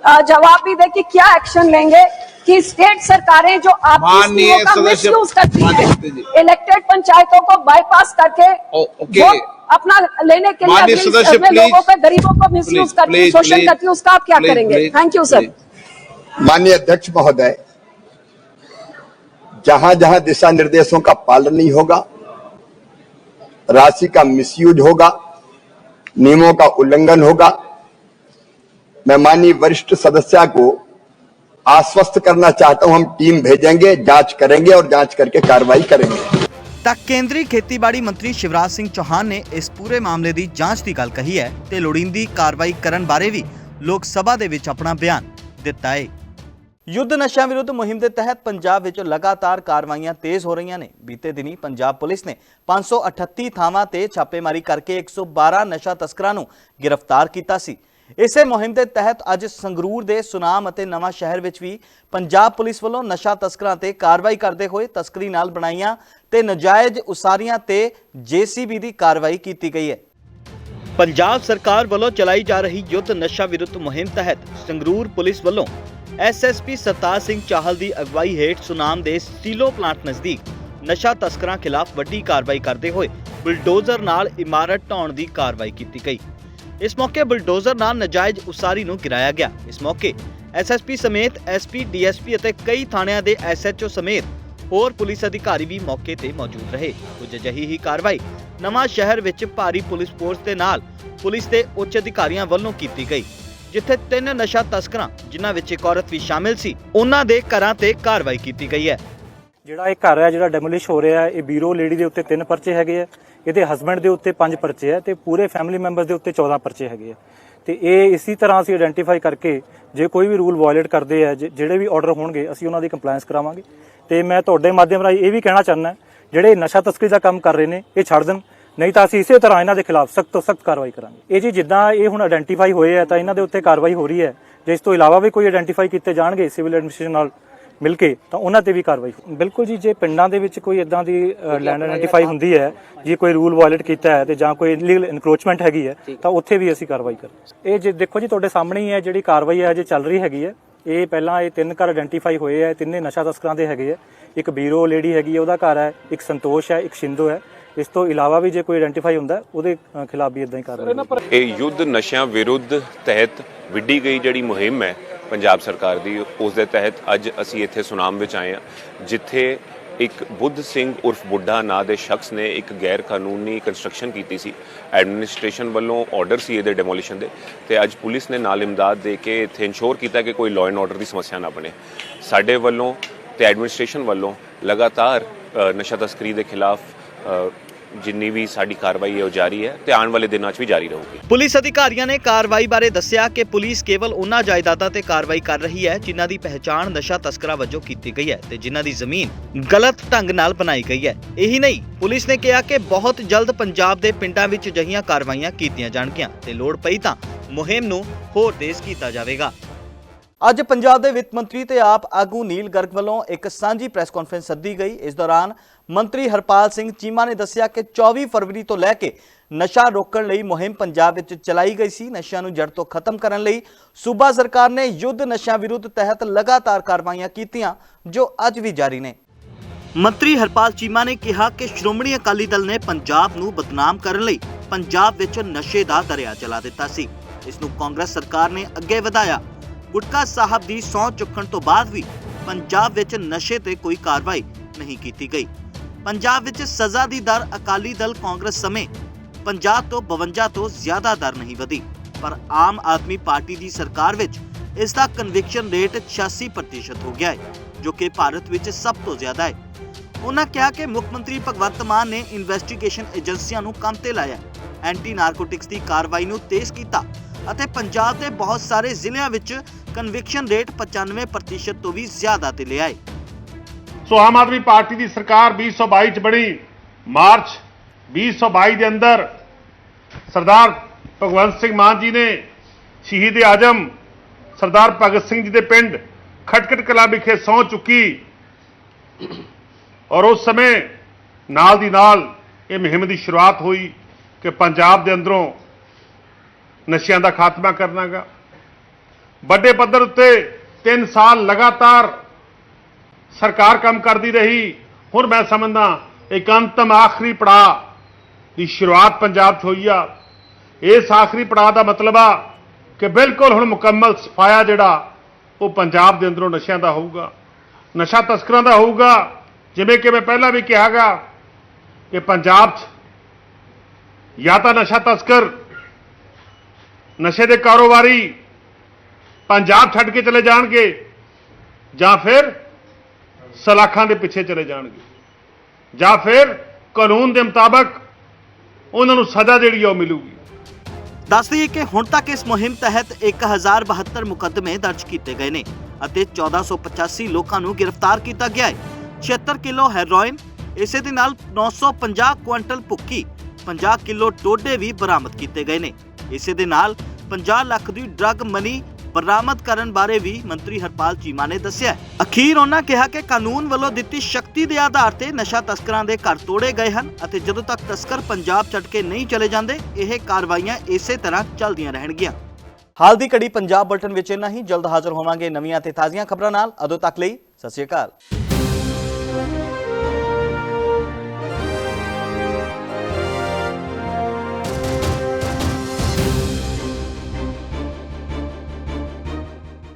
जवाब भी दे कि क्या एक्शन लेंगे कि स्टेट सरकारें जो आपकी का सदस्य- मिसयूज करती है इलेक्टेड पंचायतों को बाईपास करके ओ- ओके। अपना लेने के लिए अपने लोगों को गरीबों को मिसयूज प्लीज़, करती है शोषण। करती है उसका आप क्या करेंगे थैंक यू सर माननीय अध्यक्ष महोदय जहाँ जहाँ दिशा निर्देशों का पालन नहीं होगा राशि का मिसयूज होगा नियमों का उल्लंघन होगा मैं माननीय वरिष्ठ सदस्य को आश्वस्त करना चाहता हूं हम टीम भेजेंगे जांच करेंगे और जांच करके कार्रवाई करेंगे ਤਾਂ ਕੇਂਦਰੀ ਖੇਤੀਬਾੜੀ ਮੰਤਰੀ ਸ਼ਿਵਰਾਜ ਸਿੰਘ ਚੌਹਾਨ ਨੇ ਇਸ ਪੂਰੇ ਮਾਮਲੇ ਦੀ ਜਾਂਚ ਦੀ ਗੱਲ ਕਹੀ ਹੈ ਤੇ ਲੋੜੀਂਦੀ ਕਾਰਵਾਈ ਕਰਨ ਬਾਰੇ ਵੀ ਲੋਕ ਸਭਾ ਦੇ ਵਿੱਚ ਆਪਣਾ ਬਿਆਨ ਦਿੱਤਾ ਹੈ ਯੁੱਧ ਨਸ਼ਾ ਵਿਰੁੱਧ ਮੁਹਿੰਮ ਦੇ ਤਹਿਤ ਪੰਜਾਬ ਵਿੱਚ ਲਗਾਤਾਰ ਕਾਰਵਾਈਆਂ ਤੇਜ਼ ਹੋ ਰਹੀਆਂ ਨੇ ਬੀਤੇ ਦਿਨੀ ਪੰਜਾਬ ਪੁਲਿਸ ਨੇ 538 ਥਾਵਾਂ ਤੇ ਛਾਪੇਮਾਰੀ ਕਰਕੇ 112 ਨਸ਼ਾ ਤਸਕਰਾਂ ਨੂੰ ਗ੍ਰਿਫਤਾਰ ਕੀਤਾ ਸੀ ਇਸੇ ਮੁਹਿੰਮ ਦੇ ਤਹਿਤ ਅੱਜ ਸੰਗਰੂਰ ਦੇ ਸੁਨਾਮ ਅਤੇ ਨਵਾਂ ਸ਼ਹਿਰ ਵਿੱਚ ਵੀ ਪੰਜਾਬ ਪੁਲਿਸ ਵੱਲੋਂ ਨਸ਼ਾ ਤਸਕਰਾਂ ਤੇ ਕਾਰਵਾਈ ਕਰਦੇ ਹੋਏ ਤਸਕਰੀ ਨਾਲ ਬਣਾਈਆਂ ਤੇ ਨਜਾਇਜ਼ ਉਸਾਰੀਆਂ ਤੇ ਜੀਸੀਬੀ ਦੀ ਕਾਰਵਾਈ ਕੀਤੀ ਗਈ ਹੈ। ਪੰਜਾਬ ਸਰਕਾਰ ਵੱਲੋਂ ਚਲਾਈ ਜਾ ਰਹੀ ਯੁੱਧ ਨਸ਼ਾ ਵਿਰੁੱਧ ਮੁਹਿੰਮ ਤਹਿਤ ਸੰਗਰੂਰ ਪੁਲਿਸ ਵੱਲੋਂ ਐਸਐਸਪੀ ਸਰਤਾਜ ਸਿੰਘ ਚਾਹਲ ਦੀ ਅਗਵਾਈ ਹੇਠ ਸੁਨਾਮ ਦੇ ਸਟੀਲੋ ਪਲਾਂਟ ਨਜ਼ਦੀਕ ਨਸ਼ਾ ਤਸਕਰਾਂ ਖਿਲਾਫ ਵੱਡੀ ਕਾਰਵਾਈ ਕਰਦੇ ਹੋਏ ਬੁਲਡੋਜ਼ਰ ਨਾਲ ਇਮਾਰਤ ਢਾਉਣ ਦੀ ਕਾਰਵਾਈ ਕੀਤੀ ਗਈ। ਇਸ ਮੌਕੇ ਬੁਲਡੋਜ਼ਰ ਨਾਲ ਨਜਾਇਜ਼ ਉਸਾਰੀ ਨੂੰ ਗਿਰਾਇਆ ਗਿਆ। ਇਸ ਮੌਕੇ ਐਸਐਸਪੀ ਸਮੇਤ ਐਸਪੀ ਡੀਐਸਪੀ ਅਤੇ ਕਈ ਥਾਣਿਆਂ ਦੇ ਐਸਐਚਓ ਸਮੇਤ ਹੋਰ ਪੁਲਿਸ ਅਧਿਕਾਰੀ ਵੀ ਮੌਕੇ ਤੇ ਮੌਜੂਦ ਰਹੇ। ਕੁਝ ਅਜਿਹੀ ਹੀ ਕਾਰਵਾਈ ਨਵਾਂ ਸ਼ਹਿਰ ਵਿੱਚ ਭਾਰੀ ਪੁਲਿਸ ਫੋਰਸ ਦੇ ਨਾਲ ਪੁਲਿਸ ਦੇ ਉੱਚ ਅਧਿਕਾਰੀਆਂ ਵੱਲੋਂ ਕੀਤੀ ਗਈ, ਜਿੱਥੇ ਤਿੰਨ ਨਸ਼ਾ ਤਸਕਰਾਂ, ਜਿਨ੍ਹਾਂ ਵਿੱਚ ਇੱਕ ਔਰਤ ਵੀ ਸ਼ਾਮਿਲ ਸੀ, ਉਹਨਾਂ ਦੇ ਘਰਾਂ ਤੇ ਕਾਰਵਾਈ ਕੀਤੀ ਗਈ ਹੈ। ਜਿਹੜਾ ਇਹ ਘਰ ਹੈ, ਜਿਹੜਾ ਡੈਮੋਲਿਸ਼ ਹੋ ਰਿਹਾ ਹੈ, ਇਹ ਬੀਰੋ ਲੇਡੀ ਦੇ ਉੱਤੇ ਤਿੰਨ ਪਰਚੇ ਹੈਗੇ ਆ, ਇਹਦੇ ਹਸਬੰਡ ਦੇ ਉੱਤੇ ਪੰਜ ਪਰਚੇ ਹੈ ਤੇ ਪੂਰੇ ਫੈਮਿਲੀ ਮੈਂਬਰਸ ਦੇ ਉੱਤੇ 14 ਪਰਚੇ ਹੈਗੇ ਆ। ਤੇ ਇਹ ਇਸੇ ਤਰ੍ਹਾਂ ਅਸੀਂ ਆਇਡੈਂਟੀਫਾਈ ਕਰਕੇ ਜੇ ਕੋਈ ਵੀ ਰੂਲ ਵਾਇਲੇਟ ਕਰਦੇ ਆ, ਜ- ਜਿਹੜੇ ਵੀ ਆਰਡਰ ਹੋਣਗੇ, ਅਸੀਂ ਉਹਨਾਂ ਦੀ ਕੰਪਲਾਈਂਸ ਕਰਾਵਾਂਗੇ। ਤੇ ਮੈਂ ਤੁਹਾਡੇ ਮਾਧਿਅਮ ਰਾਹੀਂ ਇਹ ਵੀ ਕਹਿਣਾ ਚਾਹੁੰਦਾ, ਜਿਹੜੇ ਨਸ਼ਾ ਤਸਕਰੀ ਦਾ ਕੰਮ ਕਰ ਰਹੇ ਨੇ, ਇਹ ਛੱਡ ਦੇਣ। ਨਹੀਂ ਤਾਂ ਅਸੀਂ ਇਸੇ ਤਰ੍ਹਾਂ ਇਹਨਾਂ ਦੇ ਖਿਲਾਫ ਸਖਤ ਤੋਂ ਸਖਤ ਕਾਰਵਾਈ ਕਰਾਂਗੇ। ਇਹ ਜੀ ਜਿੱਦਾਂ ਇਹ ਹੁਣ ਆਇਡੈਂਟੀਫਾਈ ਹੋਏ ਆ, ਤਾਂ ਇਹਨਾਂ ਦੇ ਉੱਤੇ ਕਾਰਵਾਈ ਹੋ ਰਹੀ ਹੈ। ਜੇ ਇਸ ਤੋਂ ਇਲਾਵਾ ਵੀ ਕੋਈ ਆਇਡੈਂਟੀਫਾਈ ਕੀਤੇ ਜਾਣਗੇ ਸਿਵਲ ਐਡਮਿਨਿਸਟ੍ਰੇਸ਼ਨ ਨਾਲ ਮਿਲ ਕੇ ਤਾਂ ਉਹਨਾਂ ਤੇ ਵੀ ਕਾਰਵਾਈ ਬਿਲਕੁਲ ਜੀ ਜੇ ਪਿੰਡਾਂ ਦੇ ਵਿੱਚ ਕੋਈ ਇਦਾਂ ਦੀ ਲੈਂਡ ਆਇਡੈਂਟੀਫਾਈ ਹੁੰਦੀ ਹੈ ਜੇ ਕੋਈ ਰੂਲ ਵਾਇਲੇਟ ਕੀਤਾ ਹੈ ਤੇ ਜਾਂ ਕੋਈ ਇਲੀਗਲ ਇਨਕਰੋਚਮੈਂਟ ਹੈਗੀ ਹੈ ਤਾਂ ਉੱਥੇ ਵੀ ਅਸੀਂ ਕਾਰਵਾਈ ਕਰਾਂਗੇ ਇਹ ਜੇ ਦੇਖੋ ਜੀ ਤੁਹਾਡੇ ਸਾਹਮਣੇ ਹੀ ਹੈ ਜਿਹੜੀ ਕਾਰਵਾਈ ਹੈ ਜੇ ਚੱਲ ਰਹੀ ਹੈਗੀ ਹੈ। ਇਹ ਪਹਿਲਾਂ ਇਹ ਤਿੰਨ ਘਰ ਆਇਡੈਂਟੀਫਾਈ ਹੋਏ ਹੈ ਤਿੰਨੇ ਨਸ਼ਾ ਤਸਕਰਾਂ ਦੇ ਹੈਗੇ ਹੈ। ਇੱਕ ਬੀਰੋ ਲੇਡੀ ਹੈਗੀ ਹੈ ਉਹਦਾ ਘਰ ਹੈ ਇੱਕ ਸੰਤੋਸ਼ ਹੈ ਇੱਕ ਸ਼ਿੰਦੋ ਹੈ। ਇਸ ਤੋਂ ਇਲਾਵਾ ਵੀ ਜੇ ਕੋਈ ਆਇਡੈਂਟੀਫਾਈ ਹੁੰਦਾ ਉਹਦੇ ਖਿਲਾਫ ਵੀ ਇਦਾਂ ਹੀ ਕਾਰਵਾਈ। ਇਹ ਯੁੱਧ ਨਸ਼ਿਆਂ ਵਿਰੁੱਧ ਤਹਿਤ ਵਿੱਢੀ ਗਈ ਜਿਹੜੀ ਮੁਹਿੰਮ ਹੈ ਪੰਜਾਬ ਸਰਕਾਰ ਦੀ, ਉਸ ਦੇ ਤਹਿਤ ਅੱਜ ਅਸੀਂ ਇੱਥੇ ਸੁਨਾਮ ਵਿੱਚ ਆਏ ਹਾਂ, ਜਿੱਥੇ ਇੱਕ ਬੁੱਧ ਸਿੰਘ ਉਰਫ ਬੁੱਢਾ ਨਾਂ ਦੇ ਸ਼ਖਸ ਨੇ ਇੱਕ ਗੈਰ ਕਾਨੂੰਨੀ ਕੰਸਟਰਕਸ਼ਨ ਕੀਤੀ ਸੀ। ਐਡਮਿਨਿਸਟ੍ਰੇਸ਼ਨ ਵੱਲੋਂ ਆਰਡਰ ਸੀ ਇਹਦੇ ਡੈਮੋਲੀਸ਼ਨ ਦੇ ਤੇ ਅੱਜ ਪੁਲਿਸ ਨੇ ਨਾਲ ਇਮਦਾਦ ਦੇ ਕੇ ਇੱਥੇ ਇਨਸ਼ੋਰ ਕੀਤਾ ਕਿ ਕੋਈ ਲਾਅ ਐਂਡ ਆਰਡਰ ਦੀ ਸਮੱਸਿਆ ਨਾ ਬਣੇ। ਸਾਡੇ ਵੱਲੋਂ ਤੇ ਐਡਮਿਨਿਸਟ੍ਰੇਸ਼ਨ ਵੱਲੋਂ ਲਗਾਤਾਰ ਨਸ਼ਾ ਤਸਕਰੀ ਦੇ ਖਿਲਾਫ ਜਿੰਨੀ ਵੀ ਸਾਡੀ ਕਾਰਵਾਈ ਹੈ ਉਹ ਜਾਰੀ ਹੈ ਤੇ ਆਉਣ ਵਾਲੇ ਦਿਨਾਂ 'ਚ ਵੀ ਜਾਰੀ ਰਹੂਗੀ। ਪੁਲਿਸ ਅਧਿਕਾਰੀਆਂ ਨੇ ਕਾਰਵਾਈ ਬਾਰੇ ਦੱਸਿਆ ਕਿ ਪੁਲਿਸ ਕੇਵਲ ਉਹਨਾਂ ਜਾਇਦਾਦਾਂ ਤੇ ਕਾਰਵਾਈ ਕਰ ਰਹੀ ਹੈ ਜਿਨ੍ਹਾਂ ਦੀ ਪਹਿਚਾਣ ਨਸ਼ਾ ਤਸਕਰਾਂ ਵਜੋਂ ਕੀਤੀ ਗਈ ਹੈ ਤੇ ਜਿਨ੍ਹਾਂ ਦੀ ਜ਼ਮੀਨ ਗਲਤ ਢੰਗ ਨਾਲ ਬਣਾਈ ਗਈ ਹੈ। ਇਹੀ ਨਹੀਂ, ਪੁਲਿਸ ਨੇ ਕਿਹਾ ਕਿ ਬਹੁਤ ਜਲਦ ਪੰਜਾਬ ਦੇ ਪਿੰਡਾਂ ਵਿੱਚ ਅਜਿਹੀਆਂ ਕਾਰਵਾਈਆਂ ਕੀਤੀਆਂ ਜਾਣਗੀਆਂ ਤੇ ਲੋੜ ਪਈ ਤਾਂ ਮੁਹਿੰਮ ਨੂੰ ਹੋਰ ਤੇਜ਼ ਕੀਤਾ ਜਾਵੇਗਾ। ਅੱਜ ਪੰਜਾਬ ਦੇ ਵਿੱਤ ਮੰਤਰੀ ਤੇ ਆਪ ਆਗੂ ਨੀਲ ਗਰਗ ਵੱਲੋਂ ਇੱਕ ਸਾਂਝੀ ਪ੍ਰੈਸ ਕਾਨਫਰੰਸ ਸੱਦੀ ਗਈ। ਇਸ ਦੌਰਾਨ ਮੰਤਰੀ ਹਰਪਾਲ ਸਿੰਘ ਚੀਮਾ ਨੇ ਦੱਸਿਆ ਕਿ 24 ਫਰਵਰੀ ਤੋਂ ਲੈ ਕੇ ਨਸ਼ਾ ਰੋਕਣ ਲਈ ਮੁਹਿੰਮ ਪੰਜਾਬ ਵਿੱਚ ਚਲਾਈ ਗਈ ਸੀ। ਨਸ਼ਿਆਂ ਨੂੰ ਜੜ ਤੋਂ ਖਤਮ ਕਰਨ ਲਈ ਸੂਬਾ ਸਰਕਾਰ ਨੇ ਯੁੱਧ ਨਸ਼ਾ ਵਿਰੁੱਧ ਤਹਿਤ ਲਗਾਤਾਰ ਕਾਰਵਾਈਆਂ ਕੀਤੀਆਂ, ਜੋ ਅੱਜ ਵੀ ਜਾਰੀ ਨੇ। ਮੰਤਰੀ ਹਰਪਾਲ ਚੀਮਾ ਨੇ ਕਿਹਾ ਕਿ ਸ਼੍ਰੋਮਣੀ ਅਕਾਲੀ ਦਲ ਨੇ ਪੰਜਾਬ ਨੂੰ ਬਦਨਾਮ ਕਰਨ ਲਈ ਪੰਜਾਬ ਵਿੱਚ ਨਸ਼ੇ ਦਾ ਦਰਿਆ ਚਲਾ ਦਿੱਤਾ ਸੀ। ਇਸ ਨੂੰ ਕਾਂਗਰਸ ਸਰਕਾਰ ਨੇ ਅੱਗੇ ਵਧਾਇਆ। ਗੁਟਕਾ ਸਾਹਿਬ ਦੀ ਸਹੁੰ ਚੁੱਕਣ ਤੋਂ ਬਾਅਦ ਵੀ ਪੰਜਾਬ ਵਿੱਚ ਨਸ਼ੇ ਤੇ ਕੋਈ ਕਾਰਵਾਈ ਨਹੀਂ ਕੀਤੀ ਗਈ। ਪੰਜਾਬ ਵਿੱਚ ਸਜ਼ਾ ਦੀ ਦਰ ਅਕਾਲੀ ਦਲ ਕਾਂਗਰਸ ਸਮੇਤ 50 ਤੋਂ 52 ਤੋਂ ਜ਼ਿਆਦਾ ਦਰ ਨਹੀਂ ਵਧੀ, ਪਰ ਆਮ ਆਦਮੀ ਪਾਰਟੀ ਦੀ ਸਰਕਾਰ ਵਿੱਚ ਇਸ ਦਾ ਕਨਵਿਕਸ਼ਨ ਰੇਟ 86% ਹੋ ਗਿਆ ਹੈ, ਜੋ ਕਿ ਭਾਰਤ ਵਿੱਚ ਸਭ ਤੋਂ ਜ਼ਿਆਦਾ ਹੈ। ਉਹਨਾਂ ਕਿਹਾ ਕਿ ਮੁੱਖ ਮੰਤਰੀ ਭਗਵੰਤ ਮਾਨ ਨੇ ਇਨਵੈਸਟੀਗੇਸ਼ਨ ਏਜੰਸੀਆਂ ਨੂੰ ਕੰਮ ਤੇ ਲਾਇਆ। ਐਂਟੀ ਨਾਰਕੋਟਿਕਸ ਦੀ ਕਾਰਵਾਈ ਨੂੰ ਤੇਜ਼ ਕੀਤਾ ਅਤੇ ਪੰਜਾਬ ਦੇ ਬਹੁਤ ਸਾਰੇ ਜ਼ਿਲ੍ਹਿਆਂ ਵਿੱਚ ਕਨਵਿਕਸ਼ਨ ਰੇਟ 95% ਤੋਂ ਵੀ ਜ਼ਿਆਦਾ ਤੇ ਲਿਆਏ ਸੋ ਆਮ ਆਦਮੀ ਪਾਰਟੀ ਦੀ ਸਰਕਾਰ 2022 ਚ ਬਣੀ। ਮਾਰਚ 2022 ਦੇ ਅੰਦਰ ਸਰਦਾਰ ਭਗਵੰਤ ਸਿੰਘ ਮਾਨ ਜੀ ਨੇ ਸ਼ਹੀਦ ਆਜਮ, ਸਰਦਾਰ ਭਗਤ ਸਿੰਘ ਜੀ ਦੇ ਪਿੰਡ ਖਟਕਟ ਕਲਾ ਵਿਖੇ ਸਹੁੰ ਚੁੱਕੀ। ਔਰ ਉਸ ਸਮੇਂ ਨਾਲ ਦੀ ਨਾਲ ਇਹ ਮੁਹਿੰਮ ਦੀ ਸ਼ੁਰੂਆਤ ਹੋਈ ਕਿ ਪੰਜਾਬ ਦੇ ਅੰਦਰੋਂ ਨਸ਼ਿਆਂ ਦਾ ਖਾਤਮਾ ਕਰਨਾਗਾ। ਵੱਡੇ ਪੱਧਰ ਉੱਤੇ 3 ਸਾਲ ਲਗਾਤਾਰ ਸਰਕਾਰ ਕੰਮ ਕਰਦੀ ਰਹੀ। ਹੁਣ ਮੈਂ ਸਮਝਦਾ ਇੱਕ ਅੰਤਮ ਆਖਰੀ ਪੜਾਅ ਦੀ ਸ਼ੁਰੂਆਤ ਪੰਜਾਬ 'ਚ ਹੋਈ ਆ। ਇਸ ਆਖਰੀ ਪੜਾਅ ਦਾ ਮਤਲਬ ਆ ਕਿ ਬਿਲਕੁਲ ਹੁਣ ਮੁਕੰਮਲ ਸਫਾਇਆ ਜਿਹੜਾ, ਉਹ ਪੰਜਾਬ ਦੇ ਅੰਦਰੋਂ ਨਸ਼ਿਆਂ ਦਾ ਹੋਊਗਾ। ਨਸ਼ਾ ਤਸਕਰਾਂ ਦਾ ਹੋਊਗਾ। ਜਿਵੇਂ ਕਿ ਮੈਂ ਪਹਿਲਾਂ ਵੀ ਕਿਹਾਗਾ ਕਿ ਪੰਜਾਬ 'ਚ ਜਾਂ ਤਾਂ ਨਸ਼ਾ ਤਸਕਰ ਨਸ਼ੇ ਦੇ ਕਾਰੋਬਾਰੀ ਪੰਜਾਬ ਛੱਡ ਕੇ ਚਲੇ ਜਾਣਗੇ ਜਾਂ ਫਿਰ ਸਲਾਖਾਂ ਦੇ ਪਿੱਛੇ ਚਲੇ ਜਾਣਗੇ ਜਾਂ ਫਿਰ ਕਾਨੂੰਨ ਦੇ ਮੁਤਾਬਕ ਉਹਨਾਂ ਨੂੰ ਸਜ਼ਾ ਜਿਹੜੀ ਉਹ ਮਿਲੂਗੀ। ਦੱਸ ਦਈਏ ਕਿ ਹੁਣ ਤੱਕ ਇਸ ਮੁਹਿੰਮ ਤਹਿਤ 1072 ਮੁਕੱਦਮੇ ਦਰਜ ਕੀਤੇ ਗਏ ਨੇ ਅਤੇ 1485 ਲੋਕਾਂ ਨੂੰ ਗ੍ਰਿਫਤਾਰ ਕੀਤਾ ਗਿਆ ਹੈ। 76 ਕਿਲੋ ਹੈਰੋਇਨ, ਇਸੇ ਦੇ ਨਾਲ 950 ਕੁਇੰਟਲ ਭੁੱਕੀ 50 ਕਿਲੋ ਟੋਡੇ ਵੀ ਬਰਾਮਦ ਕੀਤੇ ਗਏ ਨੇ। ਇਸੇ ਦੇ ਨਾਲ 50 ਲੱਖ ਦੀ ਡਰੱਗ ਮਨੀ ਬਰਾਮਦ ਕਰਨ ਬਾਰੇ ਵੀ ਮੰਤਰੀ ਹਰਪਾਲ ਚੀਮਾ ਨੇ ਦੱਸਿਆ। ਅਖੀਰ ਉਹਨਾਂ ਕਿਹਾ ਕਿ ਕਾਨੂੰਨ ਵੱਲੋਂ ਦਿੱਤੀ ਸ਼ਕਤੀ ਦੇ ਆਧਾਰ ਤੇ ਨਸ਼ਾ ਤਸਕਰਾਂ ਦੇ ਘਰ ਤੋੜੇ ਗਏ ਹਨ ਅਤੇ ਜਦੋਂ ਤੱਕ ਤਸਕਰ ਪੰਜਾਬ ਛੱਡ ਕੇ ਨਹੀਂ ਚਲੇ ਜਾਂਦੇ, ਇਹ ਕਾਰਵਾਈਆਂ ਇਸੇ ਤਰ੍ਹਾਂ ਚੱਲਦੀਆਂ ਰਹਿਣਗੀਆਂ। ਹਾਲ ਦੀ ਘੜੀ ਪੰਜਾਬ ਬਲਟਨ ਵਿੱਚ ਇੰਨਾ ਹੀ। ਜਲਦ ਹਾਜ਼ਰ ਹੋਵਾਂਗੇ ਨਵੀਆਂ ਤੇ ਤਾਜ਼ੀਆਂ ਖਬਰਾਂ ਨਾਲ। ਉਦੋਂ ਤੱਕ ਲਈ ਸਤਿ ਸ਼੍ਰੀ ਅਕਾਲ।